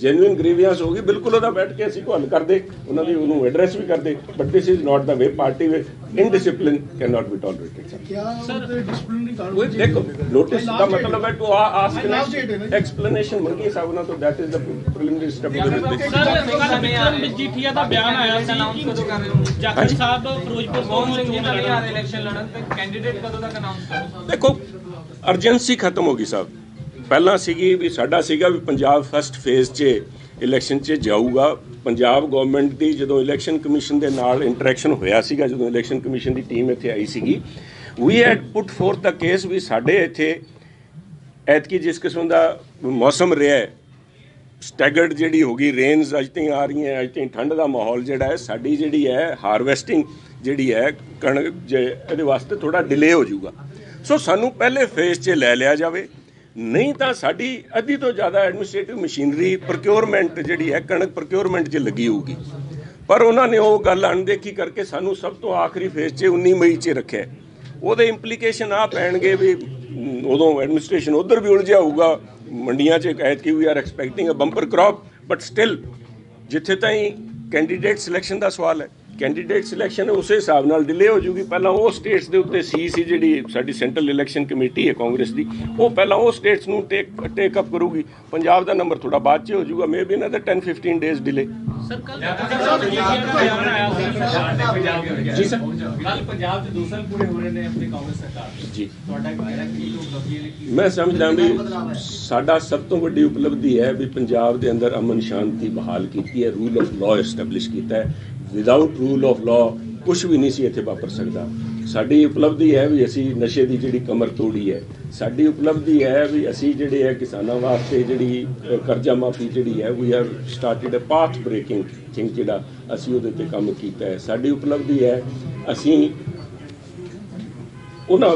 ਜੈਨੂਇਨ ਗ੍ਰੀਵੀਅੰਸ ਹੋਗੀ ਬਿਲਕੁਲ ਉਹਦਾ ਬੈਠ ਕੇ ਅਸੀਂ ਕੋ ਹੱਲ ਕਰਦੇ ਉਹਨਾਂ ਦੀ ਉਹਨੂੰ ਐਡਰੈਸ ਵੀ ਕਰਦੇ but this is not the way party way indiscipline can not be tolerated sir disciplinary ਕਾਰਨ ਉਹ ਦੇਖੋ ਨੋਟਿਸ ਦਾ ਮਤਲਬ ਹੈ ਟੂ ਆਸਕ। ਐਕਸਪਲੇਨੇਸ਼ਨ ਮੰਗੀ ਸਾਹਿਬ ਉਹਨਾਂ ਤੋਂ that is the preliminary step sir ਕੱਲ ਵਿਕਰਮ ਮਜੀਠੀਆ ਦਾ ਬਿਆਨ ਆਇਆ ਸੀ ਅਨਾਉਂਸ ਕਦੋਂ ਕਰ ਰਹੇ ਹੋ? ਜਾਖੜ ਸਾਹਿਬ ਫਿਰੋਜ਼ਪੁਰ ਤੋਂ ਕੌਣ ਸਿੰਘ ਜੀ ਲੜਨ ਇਲੈਕਸ਼ਨ ਲੜਨ ਤੇ ਕੈਂਡੀਡੇਟ ਕਦੋਂ ਤੱਕ ਅਨਾਉਂਸ ਕਰੋ? ਦੇਖੋ ਅਰਜੈਂਸੀ ਖਤਮ ਹੋ ਗਈ ਸਾਹਿਬ ਪਹਿਲਾਂ ਸੀਗੀ ਵੀ ਸਾਡਾ ਸੀਗਾ ਵੀ ਪੰਜਾਬ ਫਸਟ ਫੇਜ਼ 'ਚ ਇਲੈਕਸ਼ਨ 'ਚ ਜਾਊਗਾ। ਪੰਜਾਬ ਗਵਰਨਮੈਂਟ ਦੀ ਜਦੋਂ ਇਲੈਕਸ਼ਨ ਕਮਿਸ਼ਨ ਦੇ ਨਾਲ ਇੰਟਰੈਕਸ਼ਨ ਹੋਇਆ ਸੀਗਾ, ਜਦੋਂ ਇਲੈਕਸ਼ਨ ਕਮਿਸ਼ਨ ਦੀ ਟੀਮ ਇੱਥੇ ਆਈ ਸੀਗੀ we had put forth the case ਵੀ ਸਾਡੇ ਇੱਥੇ ਐਤਕੀ ਜਿਸ ਕਿਸਮ ਦਾ ਮੌਸਮ ਰਿਹਾ ਹੈ ਸਟੈਗਰਡ ਜਿਹੜੀ ਹੋ ਗਈ ਰੇਨਸ ਅੱਜ ਤੱਕ ਆ ਰਹੀਆਂ, ਅੱਜ ਤੱਕ ਠੰਡ ਦਾ ਮਾਹੌਲ ਜਿਹੜਾ ਹੈ, ਸਾਡੀ ਜਿਹੜੀ ਹੈ ਹਾਰਵੈਸਟਿੰਗ ਜਿਹੜੀ ਹੈ, ਕਣਕ ਜੇ ਇਹਦੇ ਵਾਸਤੇ ਥੋੜਾ ਡਿਲੇ ਹੋ ਜਾਊਗਾ। ਸੋ ਸਾਨੂੰ ਪਹਿਲੇ ਫੇਜ਼ 'ਚ ਲੈ ਲਿਆ ਜਾਵੇ ਨਹੀਂ ਤਾਂ ਸਾਡੀ ਅੱਧੀ ਤੋਂ ਜ਼ਿਆਦਾ ਐਡਮਿਨਿਸਟ੍ਰੇਟਿਵ ਮਸ਼ੀਨਰੀ ਪ੍ਰੋਕਿਉਰਮੈਂਟ ਜਿਹੜੀ ਹੈ, ਕਣਕ ਪ੍ਰੋਕਿਉਰਮੈਂਟ 'ਚ ਲੱਗੀ ਹੋਊਗੀ। ਪਰ ਉਹਨਾਂ ਨੇ ਉਹ ਗੱਲ ਅਣਦੇਖੀ ਕਰਕੇ ਸਾਨੂੰ ਸਭ ਤੋਂ ਆਖਰੀ ਫੇਜ਼ 'ਚ 19 ਮਈ 'ਚ ਰੱਖਿਆ। ਉਹਦੇ ਇੰਪਲੀਕੇਸ਼ਨ ਆ ਪੈਣਗੇ ਵੀ ਉਦੋਂ ਐਡਮਿਨਿਸਟ੍ਰੇਸ਼ਨ ਉਧਰ ਵੀ ਉਲਝਿਆ ਹੋਊਗਾ। ਮੰਡੀਆਂ 'ਚ ਐਤਕੀ we are expecting a bumper crop but still ਜਿੱਥੇ ਤਾਈਂ ਕੈਂਡੀਡੇਟ ਸਿਲੈਕਸ਼ਨ ਦਾ ਸਵਾਲ ਹੈ। ਕੈਂਡੀਡੇਟ ਸਿਲੈਕਸ਼ਨ ਉਸੇ ਹਿਸਾਬ ਨਾਲ ਡਿਲੇ ਹੋ ਜੂਗੀ ਪਹਿਲਾਂ ਉਹ ਸਟੇਟਸ ਦੇ ਉੱਤੇ ਸੀ ਸੀ ਜਿਹੜੀ ਸਾਡੀ ਸੈਂਟਰਲ ਇਲੈਕਸ਼ਨ ਕਮੇਟੀ ਹੈ ਕਾਂਗਰਸ ਦੀ ਉਹ ਪਹਿਲਾਂ ਉਹ ਸਟੇਟਸ ਨੂੰ ਟੇਕ ਟੇਕ ਅਪ ਕਰੂਗੀ। ਪੰਜਾਬ ਦਾ ਨੰਬਰ ਥੋੜਾ ਬਾਅਦ 'ਚ ਹੋ ਜਾਊਗਾ ਮੇਬੀ ਨਾ 10 15 ਡੇਜ਼ ਡਿਲੇ ਸਰ ਕੱਲ ਜੀ ਸਰ। ਕੱਲ ਪੰਜਾਬ 'ਚ ਦੋ ਸਾਲ ਪੂਰੇ ਹੋ ਰਹੇ ਨੇ ਆਪਣੀ ਕਾਂਗਰਸ ਸਰਕਾਰ ਦੇ। ਜੀ। ਤੁਹਾਡਾ ਕਹਿਣਾ ਕੀ ਉਪਲਬਧੀ ਹੈ ਕੀ ਮੈਂ ਸਮਝਦਾ ਵੀ ਸਾਡਾ ਸਭ ਤੋਂ ਵੱਡੀ ਉਪਲਬਧੀ ਹੈ ਵੀ ਪੰਜਾਬ ਦੇ ਅੰਦਰ ਅਮਨ ਸ਼ਾਂਤੀ ਬਹਾਲ ਕੀਤੀ ਹੈ ਰੂਲ ਆਫ ਲਾਅ ਐਸਟੈਬਲਿਸ਼ ਕੀਤਾ ਹੈ। ਵਿਦਆਊਟ ਰੂਲ ਆਫ ਲਾਅ ਕੁਝ ਵੀ ਨਹੀਂ ਸੀ ਇੱਥੇ ਵਾਪਰ ਸਕਦਾ। ਸਾਡੀ ਉਪਲਬਧੀ ਹੈ ਵੀ ਅਸੀਂ ਨਸ਼ੇ ਦੀ ਜਿਹੜੀ ਕਮਰ ਤੋੜੀ ਹੈ। ਸਾਡੀ ਉਪਲਬਧੀ ਹੈ ਵੀ ਅਸੀਂ ਜਿਹੜੇ ਹੈ ਕਿਸਾਨਾਂ ਵਾਸਤੇ ਜਿਹੜੀ ਕਰਜ਼ਾ ਮਾਫੀ ਜਿਹੜੀ ਹੈ we have started a path breaking thing ਜਿਹੜਾ ਅਸੀਂ ਉਹਦੇ ਤੇ ਕੰਮ ਕੀਤਾ ਹੈ। ਸਾਡੀ ਉਪਲਬਧੀ ਹੈ, ਅਸੀਂ ਉਹਨਾਂ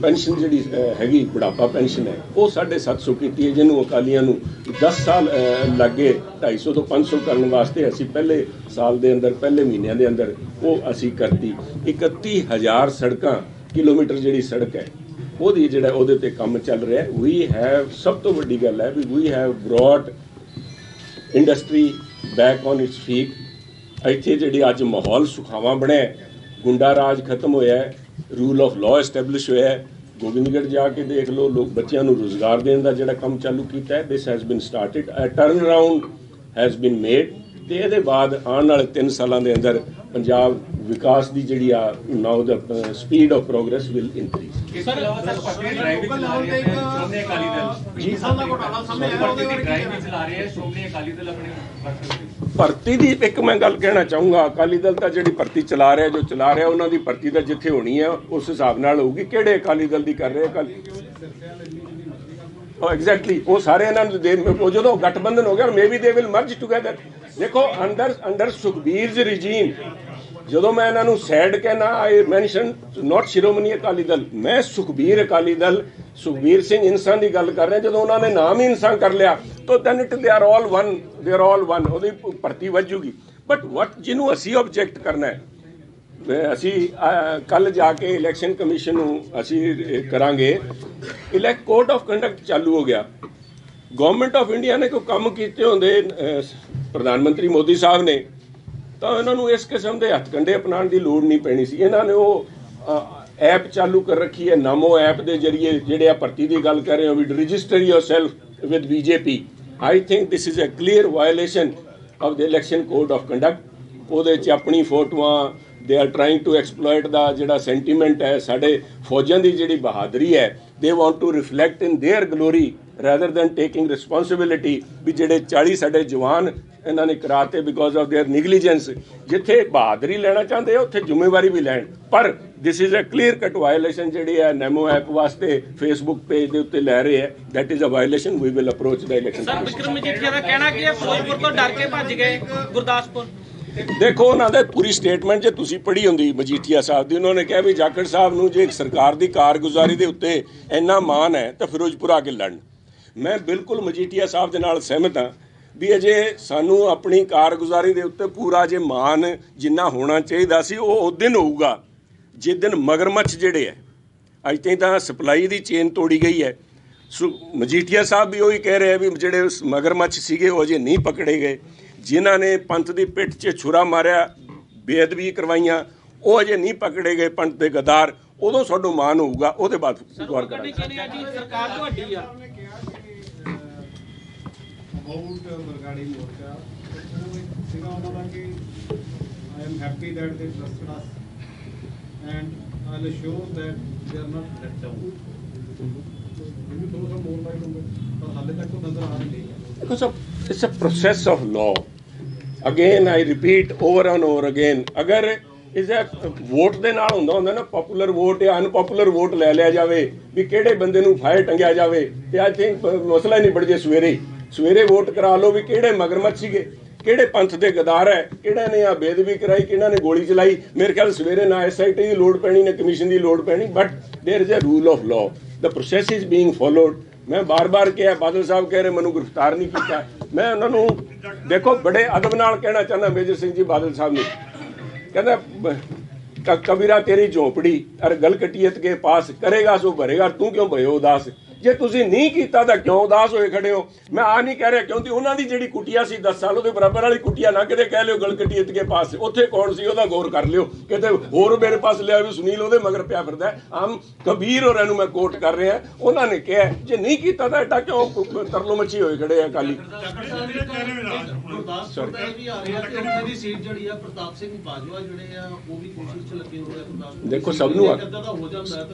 ਪੈਨਸ਼ਨ ਜਿਹੜੀ ਹੈਗੀ ਬੁਢਾਪਾ ਪੈਨਸ਼ਨ ਹੈ ਉਹ 750 ਕੀਤੀ ਹੈ ਜਿਹਨੂੰ ਅਕਾਲੀਆਂ ਨੂੰ 10 ਸਾਲ ਅਹ, ਲੱਗੇ 250 ਤੋਂ 500 ਕਰਨ ਵਾਸਤੇ ਅਸੀਂ ਪਹਿਲੇ ਸਾਲ ਦੇ ਅੰਦਰ ਪਹਿਲੇ ਮਹੀਨਿਆਂ ਦੇ ਅੰਦਰ ਉਹ ਅਸੀਂ ਕਰਤੀ। 31000 ਸੜਕਾਂ ਕਿਲੋਮੀਟਰ ਜਿਹੜੀ ਸੜਕ ਹੈ ਉਹਦੀ ਜਿਹੜਾ ਉਹਦੇ ਤੇ ਕੰਮ ਚੱਲ ਰਿਹਾ ਹੈ। ਵੀ ਹੈਵ ਸਭ ਤੋਂ ਵੱਡੀ ਗੱਲ ਹੈ ਵੀ we have brought industry back on its feet ਇੱਥੇ ਜਿਹੜੀ ਅੱਜ ਮਾਹੌਲ ਸੁਖਾਵਾਂ ਬਣਿਆ ਗੁੰਡਾ ਰਾਜ ਖਤਮ ਹੋਇਆ ਹੈ ਰੂਲ ਆਫ ਲਾਅ ਐਸਟੈਬਲਿਸ਼ ਹੋਇਆ ਹੈ। ਗੋਬਿੰਦਗੜ੍ਹ ਜਾ ਕੇ ਦੇਖ ਲਓ ਲੋਕ ਬੱਚਿਆਂ ਨੂੰ ਰੋਜ਼ਗਾਰ ਦੇਣ ਦਾ ਜਿਹੜਾ ਕੰਮ ਚਾਲੂ ਕੀਤਾ ਹੈ this has been started a turn around has been made ਤੇ ਇਹਦੇ ਬਾਅਦ ਆਉਣ ਵਾਲੇ 3 ਸਾਲਾਂ ਦੇ ਅੰਦਰ ਪੰਜਾਬ ਵਿਕਾਸ ਦੀ ਜਿਹੜੀ ਆ now the speed of progress will ਇਲਾਵਾ ਸਰ ਜੀ ਸਾਹਿਬ ਦਾ ਘੋਟਾਲਾ ਸਾਹਮਣੇ ਚਲਾ ਰਹੇ ਹੈ ਸ਼੍ਰੋਮਣੀ ਅਕਾਲੀ ਦਲ ਆਪਣੇ ਵਰਕਰ ਦੇ। ਭਰਤੀ ਦੀ ਇੱਕ ਮੈਂ ਗੱਲ ਕਹਿਣਾ ਚਾਹੂੰਗਾ, ਅਕਾਲੀ ਦਲ ਤਾਂ ਜਿਹੜੀ ਭਰਤੀ ਚਲਾ ਰਿਹਾ, ਜੋ ਚਲਾ ਰਿਹਾ, ਉਹਨਾਂ ਦੀ ਭਰਤੀ ਤਾਂ ਜਿੱਥੇ ਹੋਣੀ ਹੈ ਉਸ ਹਿਸਾਬ ਨਾਲ ਹੋਊਗੀ। ਕਿਹੜੇ ਅਕਾਲੀ ਦਲ ਦੀ ਕਰ ਰਹੇ ਅਕਾਲੀ? ਉਹ ਐਗਜ਼ੈਕਟਲੀ ਉਹ ਸਾਰੇ ਇਹਨਾਂ ਨੂੰ ਦੇ ਉਹ ਜਦੋਂ ਗਠਬੰਧਨ ਹੋ ਗਿਆ maybe they will merge together ਦੇਖੋ ਅੰਡਰ ਅੰਡਰ ਸੁਖਬੀਰਜ਼ ਰਿਜੀਮ ਜਦੋਂ ਮੈਂ ਇਹਨਾਂ ਨੂੰ ਸੈਡ ਕਹਿਣਾ I mention not Shiromani Akali Dal ਮੈਂ ਸੁਖਬੀਰ ਅਕਾਲੀ ਦਲ, ਸੁਖਬੀਰ ਸਿੰਘ ਇਨਸਾਨ ਦੀ ਗੱਲ ਕਰ ਰਿਹਾ, ਜਦੋਂ ਉਹਨਾਂ ਨੇ ਨਾਮ ਹੀ ਇਨਸਾਨ ਕਰ ਲਿਆ, ਤਾਂ then it they are all one they are all one ਉਹਦੀ ਭਰਤੀ ਵੱਜੂਗੀ ਬਟ ਵਾਟ ਜਿਹਨੂੰ ਅਸੀਂ ਆਬਜੈਕਟ ਕਰਨਾ ਹੈ ਅਸੀਂ ਕੱਲ ਜਾ ਕੇ ਇਲੈਕਸ਼ਨ ਕਮਿਸ਼ਨ ਨੂੰ ਅਸੀਂ ਕਰਾਂਗੇ। ਇਲੈਕ ਕੋਡ ਆਫ ਕੰਡਕਟ ਚਾਲੂ ਹੋ ਗਿਆ। ਗਵਰਨਮੈਂਟ ਆਫ ਇੰਡੀਆ ਨੇ ਕੋਈ ਕੰਮ ਕੀਤੇ ਹੁੰਦੇ ਪ੍ਰਧਾਨ ਮੰਤਰੀ ਮੋਦੀ ਸਾਹਿਬ ਨੇ। ਤਾਂ ਇਹਨਾਂ ਨੂੰ ਇਸ ਕਿਸਮ ਦੇ ਹੱਥਕੰਡੇ ਅਪਣਾਉਣ ਦੀ ਲੋੜ ਨਹੀਂ ਪੈਣੀ ਸੀ ਇਹਨਾਂ ਨੇ ਉਹ ਐਪ ਚਾਲੂ ਕਰ ਰੱਖੀ ਹੈ ਨਾਮੋ ਐਪ ਦੇ ਜਰੀਏ ਜਿਹੜੇ ਆ ਭਰਤੀ ਦੀ ਗੱਲ ਕਰ ਰਹੇ ਹੋ ਵੀ register yourself with BJP I think this is a clear violation of the election code of conduct ਉਹਦੇ 'ਚ ਆਪਣੀ ਫੋਟੋਆਂ they are trying to exploit the ਜਿਹੜਾ ਸੈਂਟੀਮੈਂਟ ਹੈ ਸਾਡੇ ਫੌਜਾਂ ਦੀ ਜਿਹੜੀ ਬਹਾਦਰੀ ਹੈ they want to reflect in their glory rather than taking responsibility ਵੀ ਜਿਹੜੇ 40 ਸਾਡੇ ਜਵਾਨ ਇਹਨਾਂ ਨੇ ਕਰਾਤੇ ਬਿਕੋਜ਼ ਆਫ देयर ਨੈਗਲੀਜੈਂਸ ਜਿੱਥੇ ਬਹਾਦਰੀ ਲੈਣਾ ਚਾਹੁੰਦੇ ਆ ਉੱਥੇ ਜ਼ਿੰਮੇਵਾਰੀ ਵੀ ਲੈਣ ਪਰ this is a clear cut violation ਜਿਹੜੀ ਹੈ ਨੈਮੋ ਐਪ ਵਾਸਤੇ ਫੇਸਬੁੱਕ ਪੇਜ ਦੇ ਉੱਤੇ ਲੈ ਰਹੇ ਹੈ that is a violation we will approach the election sir Vikram Majithia ਦਾ ਕਹਿਣਾ ਕੀ ਹੈ ਫਿਰੋਜ਼ਪੁਰ ਤੋਂ ਡਰ ਕੇ ਭੱਜ ਗਏ ਗੁਰਦਾਸਪੁਰ ਦੇਖੋ ਉਹਨਾਂ ਦੇ ਪੂਰੀ ਸਟੇਟਮੈਂਟ ਜੇ ਤੁਸੀਂ ਪੜ੍ਹੀ ਹੁੰਦੀ ਮਜੀਠੀਆ ਸਾਹਿਬ ਦੀ ਉਹਨਾਂ ਨੇ ਕਿਹਾ ਵੀ ਜਾਖੜ ਸਾਹਿਬ ਨੂੰ ਜੇ ਇੱਕ ਸਰਕਾਰ ਦੀ ਕਾਰਗੁਜ਼ਾਰੀ ਦੇ ਉੱਤੇ ਇੰਨਾ ਮਾਣ ਹੈ ਤਾਂ ਫਿਰੋਜ਼ਪੁਰ ਆ ਕੇ ਲੜਨ ਮੈਂ ਬਿਲਕੁਲ ਮਜੀਠੀਆ ਸਾਹਿਬ ਦੇ ਨਾਲ ਸਹਿਮਤ ਹਾਂ ਵੀ ਅਜੇ ਸਾਨੂੰ ਆਪਣੀ ਕਾਰਗੁਜ਼ਾਰੀ ਦੇ ਉੱਤੇ ਪੂਰਾ ਜੇ ਮਾਣ ਜਿੰਨਾ ਹੋਣਾ ਚਾਹੀਦਾ ਸੀ ਉਹ ਉਸ ਦਿਨ ਹੋਊਗਾ। ਜਿਸ ਦਿਨ ਮਗਰਮੱਛ ਜਿਹੜੇ ਹੈ ਅੱਜ ਤਾਈਂ ਤਾਂ ਸਪਲਾਈ ਦੀ ਚੇਨ ਤੋੜੀ ਗਈ ਹੈ ਸੋ ਮਜੀਠੀਆ ਸਾਹਿਬ ਵੀ ਉਹੀ ਕਹਿ ਰਹੇ ਆ ਵੀ ਜਿਹੜੇ ਉਸ ਮਗਰਮੱਛ ਸੀਗੇ ਉਹ ਅਜੇ ਨਹੀਂ ਪਕੜੇ ਗਏ। ਜਿਨ੍ਹਾਂ ਨੇ ਪੰਥ ਦੀ ਪਿੱਠ 'ਚ ਛੁਰਾ ਮਾਰਿਆ ਬੇਅਦਬੀ ਕਰਵਾਈਆਂ ਉਹ ਅਜੇ ਨਹੀਂ ਪਕੜੇ ਗਏ ਪੰਥ ਦੇ ਗਦਾਰ। ਉਦੋਂ ਸਾਨੂੰ ਮਾਣ ਹੋਊਗਾ ਉਹਦੇ ਬਾਅਦ ਗੌਰ ਕਰਾਂਗੇ। ਸਰਕਾਰ ਤੁਹਾਡੀ ਆ। ਅਬਾਊਟ ਬਰਗਾੜੀ ਮੋਰਚਾ ਉਹ ਇੱਕ ਸੀਗਾ ਉਹਨਾਂ ਦਾ ਕਿ I am happy that they trusted us and I show that they are not let down ਮੈਨੂੰ ਥੋੜਾ ਜਿਹਾ ਮੋਰ ਲਾਈਟ ਹੁੰਦਾ ਪਰ ਹਾਲੇ ਤੱਕ ਉਹ ਨਜ਼ਰ ਆ ਨਹੀਂ Because of, it's a process of law. Again, I repeat over and over again. ਅਗਰ ਇਸ ਵੋਟ ਦੇ ਨਾਲ ਹੁੰਦਾ ਹੁੰਦਾ ਨਾ ਪਪੂਲਰ ਵੋਟ ਜਾਂ ਅਨਪਪੂਲਰ ਵੋਟ ਲੈ ਲਿਆ ਜਾਵੇ ਵੀ ਕਿਹੜੇ ਬੰਦੇ ਨੂੰ ਫਾਇਰ ਟੰਗਿਆ ਜਾਵੇ ਤੇ ਆਈ ਥਿੰਕ ਮਸਲਾ ਨਹੀਂ ਬੜ ਜੇ ਸਵੇਰੇ ਸਵੇਰੇ ਵੋਟ ਕਰਾ ਲਓ ਵੀ ਕਿਹੜੇ ਮਗਰਮੱਛ ਸੀਗੇ ਕਿਹੜੇ ਪੰਥ ਦੇ ਗਦਾਰ ਹੈ ਕਿਹੜਾ ਨੇ ਆ ਬੇਦਬੀ ਕਰਾਈ ਕਿਹਨਾਂ ਨੇ ਗੋਲੀ ਚਲਾਈ ਮੇਰੇ ਖਿਆਲ ਸਵੇਰੇ ਨਾ ਐਸਆਈਟੀ ਦੀ ਲੋੜ ਪੈਣੀ ਨਾ ਕਮਿਸ਼ਨ ਦੀ ਲੋੜ ਪੈਣੀ but there is a rule of law the process is being followed ਮੈਂ ਬਾਰ-ਬਾਰ ਕਿਹਾ ਬਾਦਲ ਸਾਹਿਬ ਕਹਿ ਰਹੇ ਮੈਨੂੰ ਗ੍ਰਿਫਤਾਰ ਨਹੀਂ ਕੀਤਾ ਮੈਂ ਉਹਨਾਂ ਨੂੰ ਦੇਖੋ ਬੜੇ ਅਦਬ ਨਾਲ ਕਹਿਣਾ ਚਾਹੁੰਦਾ ਮੇਜਰ ਸਿੰਘ ਜੀ ਬਾਦਲ ਸਾਹਿਬ ਨੂੰ ਕਹਿੰਦਾ ਬ- ਕ- ਕਬੀਰਾ ਤੇਰੀ ਝੋਪੜੀ ਅਰ ਗਲ ਕਟੀਅਤ ਕੇ ਪਾਸ ਕਰੇਗਾ ਸੋ ਭਰੇਗਾ ਤੂੰ ਕਿਉਂ ਭਇਓ ਉਦਾਸ ਜੇ ਤੁਸੀਂ ਨਹੀਂ ਕੀਤਾ ਤਾਂ ਕਿਉਂ ਉਦਾਸ ਹੋਏ ਖੜੇ ਹੋ? ਮੈਂ ਆ ਨਹੀਂ ਕਹਿ ਰਿਹਾ, ਕਿਉਂਕਿ ਉਹਨਾਂ ਦੀ ਜਿਹੜੀ ਕੁਟੀਆ ਸੀ 10 ਸਾਲ, ਉਹਦੇ ਬਰਾਬਰ ਵਾਲੀ ਕੁਟੀਆ ਨਾ ਕਿਤੇ ਕਹਿ ਲਿਓ ਗਲ ਕਟੀਅਤ ਕੇ ਪਾਸ। ਉੱਥੇ ਕੌਣ ਸੀ? ਉਹਦਾ ਗੌਰ ਕਰ ਲਿਓ। ਕਿਤੇ ਹੋਰ ਮੇਰੇ ਪਾਸ ਲਿਆ ਵੀ ਸੁਨੀਲ, ਉਹਦੇ ਮਗਰ ਪਿਆ ਫਿਰਦਾ ਆਮ ਕਬੀਰ ਹੋਰਾਂ ਨੂੰ ਮੈਂ ਕੋਟ ਕਰ ਰਿਹਾ ਉਹਨਾਂ ਨੇ ਕਿਹਾ ਜੇ ਨਹੀਂ ਕੀਤਾ ਤਾਂ ਐਡਾ ਕਿਉਂ ਤਰਲੋ ਮੱਛੀ ਹੋਏ ਖੜੇ ਆ ਕਾਲੀ ਦੇਖੋ, ਸਭ ਨੂੰ ਹੱਕ- ਕਿੱਦਾਂ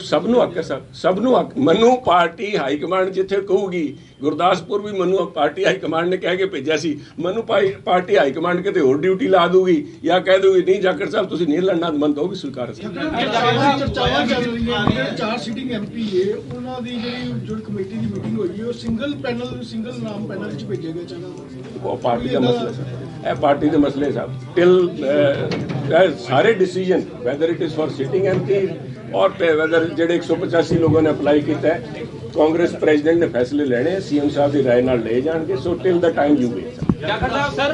ਸਭ ਨੂੰ ਹੱਕ ਸਭ ਨੂੰ ਹੱਕ ਮੈਨੂੰ ਪਾਰਟੀ ਹਾਈ ਕਮਾਂਡ ਜਿੱਥੇ ਕਹੂਗੀ ਗੁਰਦਾਸਪੁਰ ਵੀ ਮੈਨੂੰ ਪਾਰਟੀ ਹਾਈ ਕਮਾਂਡ ਨੇ ਕਹਿ ਕੇ ਭੇਜਿਆ ਸੀ। ਮੈਨੂੰ ਭਾਈ ਪਾਰਟੀ ਹਾਈ ਕਮਾਂਡ ਕਿਤੇ ਹੋਰ ਡਿਊਟੀ ਲਾ ਦੂਗੀ ਜਾਂ ਕਹਿ ਦੂਗੀ ਨਹੀਂ ਜਾਕਰ ਸਾਹਿਬ ਤੁਸੀਂ ਨਹੀਂ ਲੜਨਾ ਮੰਨ ਦੋ ਵੀ ਸਵੀਕਾਰ ਸੀ ਚਰਚਾਵਾਂ ਚੱਲ ਰਹੀਆਂ ਨੇ। ਚਾਰ ਸੀਟਿੰਗ ਐਮਪੀ ਏ ਉਹਨਾਂ ਦੀ ਜਿਹੜੀ ਜੋ ਕਮੇਟੀ ਦੀ ਮੀਟਿੰਗ ਹੋਈ ਹੈ ਉਹ ਸਿੰਗਲ ਪੈਨਲ ਸਿੰਗਲ ਨਾਮ ਪੈਨਲ ਵਿੱਚ ਭੇਜਿਆ ਗਿਆ ਉਹ ਪਾਰਟੀ ਦਾ ਮਸਲਾ ਸਰ ਇਹ ਪਾਰਟੀ ਦੇ ਮਸਲੇ ਸਾਹਿਬ ਟਿਲ ਸਾਰੇ decision whether it is for sitting MP or whether ਜਿਹੜੇ 185 ਲੋਕਾਂ ਨੇ ਅਪਲਾਈ ਕੀਤਾ ਹੈ ਕਾਂਗਰਸ ਪ੍ਰੈਜ਼ੀਡੈਂਟ ਨੇ ਫੈਸਲੇ ਲੈਣੇ ਸੀਐਮ ਸਾਹਿਬ ਦੀ رائے ਨਾਲ ਲਏ ਜਾਣਗੇ so till the time you wait Jakhar Sahib sir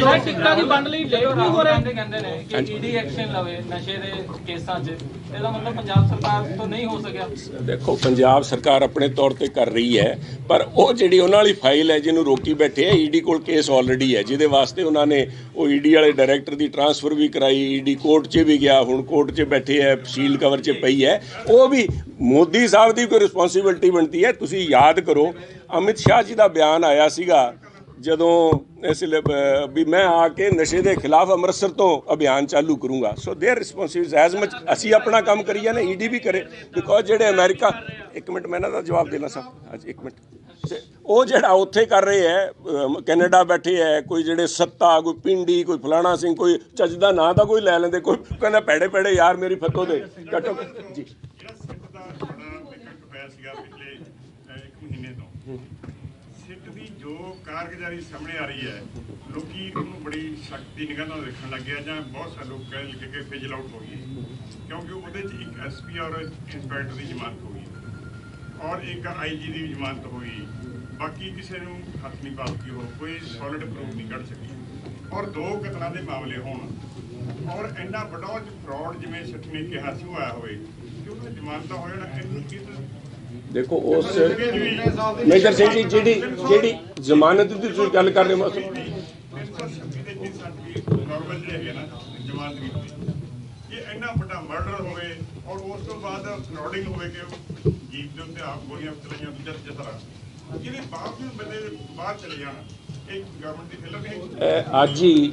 sir ਟਿਕਟਾਂ ਦੀ ਵੰਡ ਲਈ ਲੇਟ ਨਹੀਂ ਹੋ ਰਹੇ ਕਹਿੰਦੇ ਨੇ ਕਿ ਹਾਂਜੀ। ਈਡੀ ਐਕਸ਼ਨ ਲਵੇ ਨਸ਼ੇ ਦੇ ਕੇਸਾਂ 'ਚ ਇਹਦਾ ਮਤਲਬ ਪੰਜਾਬ ਸਰਕਾਰ ਤੋਂ ਨਹੀਂ ਹੋ ਸਕਿਆ ਦੇਖੋ ਪੰਜਾਬ ਸਰਕਾਰ ਆਪਣੇ ਤੌਰ ਤੇ ਕਰ ਰਹੀ ਹੈ ਪਰ ਉਹ ਜਿਹੜੀ ਉਹਨਾਂ ਵਾਲੀ ਫਾਈਲ ਹੈ ਜਿਹਨੂੰ ਰੋਕੀ ਬੈਠੇ ਹੈ ਈਡੀ ਕੋਲ ਕੇਸ ਆਲਰੇਡੀ ਹੈ ਜਿਹਦੇ ਵਾਸਤੇ ਉਹਨਾਂ ਨੇ ਉਹ ਈਡੀ ਵਾਲੇ ਡਾਇਰੈਕਟਰ ਦੀ ਟਰਾਂਸਫਰ ਵੀ ਕਰਾਈ ਈਡੀ ਕੋਰਟ 'ਚ ਵੀ ਗਿਆ ਹੁਣ ਕੋਰਟ 'ਚ ਬੈਠੇ ਹੈ ਸ਼ੀਲ ਕਵਰ 'ਚ ਪਈ ਹੈ ਉਹ ਵੀ ਮੋਦੀ ਸਾਹਿਬ ਦੀ ਕੋਈ ਰਿਸਪੌਂਸਿਬਿਲਟੀ ਬਣਦੀ ਹੈ ਤੁਸੀਂ ਯਾਦ ਕਰੋ ਅਮਿਤ ਸ਼ਾਹ ਜੀ ਦਾ ਬਿਆਨ ਆਇਆ ਸੀਗਾ ਜਦੋਂ ਇਸ ਲਈ, ਅਹ, ਵੀ ਮੈਂ ਆ ਕੇ ਨਸ਼ੇ ਦੇ ਖਿਲਾਫ ਅੰਮ੍ਰਿਤਸਰ ਤੋਂ ਅਭਿਆਨ ਚਾਲੂ ਕਰੂੰਗਾ so their responsibility as much ਅਸੀਂ ਆਪਣਾ ਕੰਮ ਕਰੀ ਜਾਂਦੇ ਈਡੀ ਵੀ ਕਰੇ ਬਿਕੋਜ਼ ਜਿਹੜੇ ਅਮਰੀਕਾ ਇੱਕ ਮਿੰਟ ਮੈਂ ਇਹਨਾਂ ਦਾ ਜਵਾਬ ਦੇਣਾ ਸਰ ਅੱਜ ਇੱਕ ਮਿੰਟ ਤੇ ਉਹ ਜਿਹੜਾ ਉੱਥੇ ਕਰ ਰਹੇ ਹੈ ਅਮ, ਕੈਨੇਡਾ ਬੈਠੇ ਹੈ ਕੋਈ ਜਿਹੜੇ ਸੱਤਾ ਕੋਈ ਪਿੰਡੀ ਕੋਈ ਫਲਾਣਾ ਸਿੰਘ ਕੋਈ ਚੱਜ ਦਾ ਨਾਂ ਤਾਂ ਕੋਈ ਲੈ ਲੈਂਦੇ ਕੋਈ ਕਹਿੰਦਾ ਪੈੜੇ ਪੈੜੇ ਯਾਰ ਮੇਰੀ ਫੱਤੋ ਦੇ ਕੱਟੋ ਜੀ ਸੀਗਾ ਪਿਛਲੇ ਇੱਕ ਮਹੀਨੇ ਤੋਂ। ਸਿੱਟ ਦੀ ਜੋ ਕਾਰਗੁਜ਼ਾਰੀ ਸਾਹਮਣੇ ਆ ਰਹੀ ਹੈ, ਲੋਕੀ ਉਹਨੂੰ ਬੜੀ ਸ਼ਕਤੀ ਨਿਗਾਹ ਨਾਲ ਦੇਖਣ ਲੱਗੇ ਜਾਂ ਬਹੁਤ ਸਾਰੇ ਲੋਕ ਕਹਿ ਲੱਗੇ ਕਿ ਫਿਜਲ ਆਊਟ ਹੋ ਗਈ। ਕਿਉਂਕਿ ਉਹਦੇ ਚ ਇੱਕ ਐਸਪੀ ਔਰ ਇੰਸਪੈਕਟਰ ਦੀ ਜ਼ਮਾਨਤ ਹੋ ਗਈ। ਔਰ ਇੱਕ ਆਈਜੀ ਦੀ ਵੀ ਜ਼ਮਾਨਤ ਹੋਈ ਬਾਕੀ ਕਿਸੇ ਨੂੰ ਹੱਥ ਨਹੀਂ ਪਾਉਂਦੀ ਸਕੀ ਉਹ, ਕੋਈ ਸੋਲਿਡ ਪ੍ਰੂਫ ਨਹੀਂ ਕੱਢ ਸਕੀ। ਔਰ ਦੋ ਕਤਲਾਂ ਦੇ ਮਾਮਲੇ ਹੋਣ। ਔਰ ਇੰਨਾ ਵੱਡਾ ਉਹ ਫਰਾਡ ਜਿਵੇਂ ਸਿੱਟ ਨੇ ਕਿਹਾ ਸੀ ਹੋਇਆ ਆਇਆ ਹੋਵੇ, ਕਿ ਉਹਨੂੰ ਜ਼ਮਾਨਤਾਂ ਹੋ ਜਾਣਾ ਇਹਨੂੰ ਕੀ ਦੇਖੋ ਉਸ ਮੇਜਰ ਸਿੰਘ ਜੀ, ਜਿਹੜੀ ਜਿਹੜੀ ਜ਼ਮਾਨਤ ਦੀ ਤੁਸੀਂ ਗੱਲ ਕਰ ਰਹੇ ਹੋ ਉਸ- 326 ਦੇ ਜਿਸ ਸਰਟੀਫਿਕੇਟ ਨਾਰਮਲ ਜਿਹੜੇ ਹੈਗੇ ਨਾ ਜ਼ਮਾਨਤ ਕੀਤੀ ਇਹ ਇੰਨਾ ਵੱਡਾ ਮਰਡਰ ਹੋਵੇ ਔਰ ਉਸ ਤੋਂ ਬਾਅਦ ਫਰਾਡਿੰਗ ਹੋਵੇ ਕਿ ਜੀਪ ਦੇ ਉੱਤੇ ਆਪ ਗੋਲੀਆਂ ਚਲਾਈਆਂ ਦੂਜਾ ਜਿਸ ਤਰ੍ਹਾਂ ਜਿਹਦੇ ਬਾਵਜੂਦ ਬੰਦੇ ਬਾਹਰ ਚਲੇ ਜਾਣ ਇਹ ਗਵਰਨਮੈਂਟ ਦੀ ਫੇਲਰ ਨਹੀਂ ਇਹ ਅੱਜ ਹੀ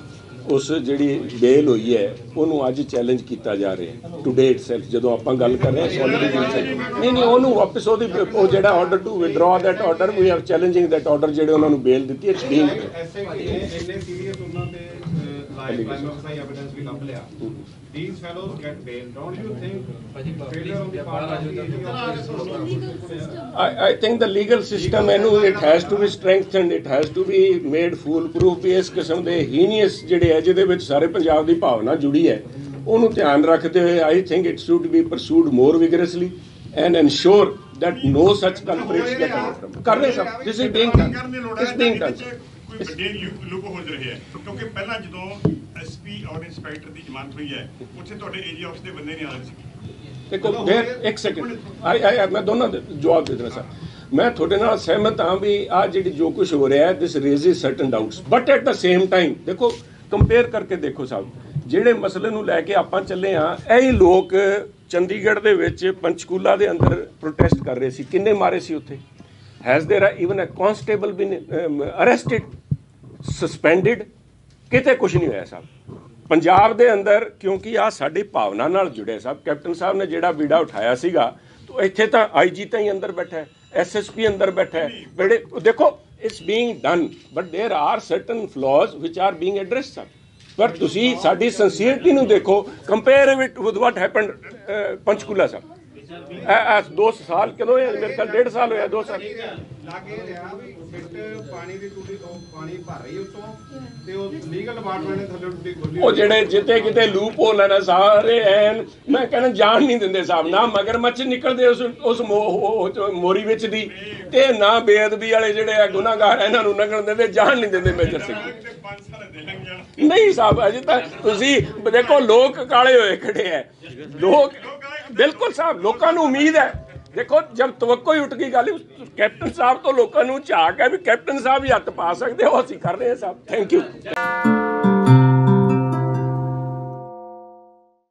ਉਸ ਜਿਹੜੀ ਬੇਲ ਹੋਈ ਹੈ, ਉਹਨੂੰ ਅੱਜ ਚੈਲੰਜ ਕੀਤਾ ਜਾ ਰਿਹਾ ਹੈ ਟੂ ਡੇਟ ਸੈਲਫ ਜਦੋਂ ਆਪਾਂ ਗੱਲ ਕਰ ਰਹੇ ਹਾਂ ਸੋਲਿਡਿਟੀ ਨਹੀਂ ਨਹੀਂ, ਉਹਨੂੰ ਵਾਪਸ ਉਹਦੀ ਉਹ ਜਿਹੜਾ order to withdraw that order we are challenging that order ਜਿਹੜੇ ਉਹਨਾਂ ਨੂੰ ਬੇਲ ਦਿੱਤੀ ਇਟਸ ਬੀਇੰਗ ਐਸਆਈਟੀ ਨੇ ਇੰਨੇ ਸੀਰੀਅਸ ਉਹਨਾਂ ਤੇ ਆਫ ਸਾਈ ਐਵੀਡੈਂਸ ਵੀ ਲੱਭ ਲਿਆ bail don't you think failure on the part of the I, I think the legal system ਇਹਨੂੰ it has to be strengthened it has to be made fool proof ਵੀ ਇਸ ਕਿਸਮ ਦੇ heinous ਜਿਹੜੇ ਹੈ ਜਿਹਦੇ ਵਿੱਚ ਸਾਰੇ ਪੰਜਾਬ ਦੀ ਭਾਵਨਾ ਜੁੜੀ ਹੈ ਉਹਨੂੰ ਧਿਆਨ ਰੱਖਦੇ ਹੋਏ I think it should be pursued more vigorously and ensure that no such culprits get out ਕਰ ਰਹੇ ਸਭ this is being done ਦੀ ਹੈ it's being done ਵੱਡੇ ਲੁਕ ਹੋ ਰਹੇ ਹੈ ਕਿਉਂਕਿ ਪਹਿਲਾਂ ਜਦੋਂ ਐਸਪੀ ਔਰ ਇੰਸਪੈਕਟਰ ਦੀ ਜ਼ਮਾਨਤ ਹੋਈ ਹੈ ਉੱਥੇ ਤੁਹਾਡੇ ਏਜੀ ਆਫਿਸ ਦੇ ਬੰਦੇ ਨਹੀਂ ਆ ਰਹੇ ਸੀ ਦੇਖੋ ਦੇਰ ਇੱਕ ਸੈਕਿੰਡ ਆਈ ਆਈ ਮੈਂ ਦੋਨਾਂ ਦੇ ਜਵਾਬ ਦੇ ਦੇਣਾ ਸਰ ਮੈਂ ਤੁਹਾਡੇ ਨਾਲ ਸਹਿਮਤ ਹਾਂ ਵੀ ਆ ਜਿਹੜੀ ਜੋ ਕੁਝ ਹੋ ਰਿਹਾ ਹੈ this raises certain doubts but at the same time ਦੇਖੋ ਕੰਪੇਅਰ ਕਰਕੇ ਦੇਖੋ ਸਾਹਿਬ ਜਿਹੜੇ ਮਸਲੇ ਨੂੰ ਲੈ ਕੇ ਆਪਾਂ ਚੱਲੇ ਆ ਇਹ ਹੀ ਲੋਕ ਚੰਡੀਗੜ੍ਹ ਦੇ ਵਿੱਚ ਪੰਚਕੂਲਾ ਦੇ ਅੰਦਰ ਪ੍ਰੋਟੈਸਟ ਕਰ ਰਹੇ ਸੀ ਕਿੰਨੇ ਮਾਰੇ ਸੀ ਉੱਥੇ has there even a constable been arrested suspended ਕਿਤੇ ਕੁਝ ਨਹੀਂ ਹੋਇਆ ਸਾਹਿਬ ਪੰਜਾਬ ਦੇ ਅੰਦਰ, ਕਿਉਂਕਿ ਆ ਸਾਡੀ ਭਾਵਨਾ ਨਾਲ ਜੁੜੇ ਸਾਹਿਬ ਕੈਪਟਨ ਸਾਹਿਬ ਨੇ ਜਿਹੜਾ ਬੀੜਾ ਉਠਾਇਆ ਸੀਗਾ, ਤੋ ਇੱਥੇ ਤਾਂ ਆਈਜੀ ਤਾਂ ਹੀ ਅੰਦਰ ਬੈਠਾ ਹੈ ਐਸਐਸਪੀ ਅੰਦਰ ਬੈਠਾ ਹੈ। ਜਿਹੜੇ, ਦੇਖੋ it's being done but there are certain flaws which are being addressed sir ਪਰ ਤੁਸੀਂ ਸਾਡੀ ਸੰਸੀਅਰਟੀ ਨੂੰ ਦੇਖੋ compare with what happened Panchkula ਸਾਹਿਬ ਐ ਦੋ ਸਾਲ ਕਦੋਂ ਹੋਇਆ? ਮੇਰੇ ਖਿਆਲ ਡੇਢ ਸਾਲ ਹੋਇਆ ਦੋ ਸਾਲ। ਲਾਗੇ ਰਿਹਾ ਵੀ ਸਿੱਟ ਪਾਣੀ ਦੀ ਟੂਟੀ ਤੋਂ ਪਾਣੀ ਭਰ ਰਹੀ ਉੱਤੋਂ ਤੇ ਉਹ ਲੀਗਲ ਡਿਪਾਰਟਮੈਂਟ ਨੇ ਥੱਲੇ ਟੂਟੀ ਖੋਲੀ। ਉਹ ਜਿਹੜੇ ਜਿੱਤੇ ਕਿਤੇ ਲੂਪ ਹੋਲ ਹੈ ਨਾ ਸਾਰੇ ਐਨ ਮੈਂ ਕਹਿੰਦਾ ਜਾਣ ਨਹੀਂ ਦਿੰਦੇ ਸਾਹਿਬ ਨਾ ਮਗਰਮੱਛ ਨਿਕਲਦੇ ਉਸ ਉਸ ਮੋਰੀ ਵਿੱਚ ਦੀ ਤੇ ਨਾ ਬੇਅਦਬੀ ਵਾਲੇ ਜਿਹੜੇ ਆ ਗੁਨਾਹਗਾਰ ਇਹਨਾਂ ਨੂੰ ਨਗਣ ਦਿੰਦੇ ਜਾਣ ਨਹੀਂ ਦਿੰਦੇ ਮੇਜਰ ਸਿੰਘ। ਤੇ 5 ਸਾਲ ਦੇ ਲੰਘ ਜਾਣ ਨਹੀਂ ਸਾਹਿਬ ਅਜੇ ਤਾਂ ਤੁਸੀਂ ਦੇਖੋ ਲੋਕ ਕਾਲੇ ਹੋਏ ਖੜੇ ਐ ਲੋਕ ਬਿਲਕੁਲ ਸਾਹਿਬ, ਲੋਕਾਂ ਨੂੰ ਉਮੀਦ ਹੈ। ਦੇਖੋ, ਜਦ ਤਵੱਕੋ ਹੀ ਉੱਠ ਗਈ ਗੱਲ ਕੈਪਟਨ ਸਾਹਿਬ ਤੋਂ ਲੋਕਾਂ ਨੂੰ ਝਾਕ ਹੈ ਵੀ ਕੈਪਟਨ ਸਾਹਿਬ ਹੀ ਹੱਥ ਪਾ ਸਕਦੇ ਹੋ, ਅਸੀਂ ਕਰ ਰਹੇ ਹਾਂ ਸਾਹਿਬ ਥੈਂਕ ਯੂ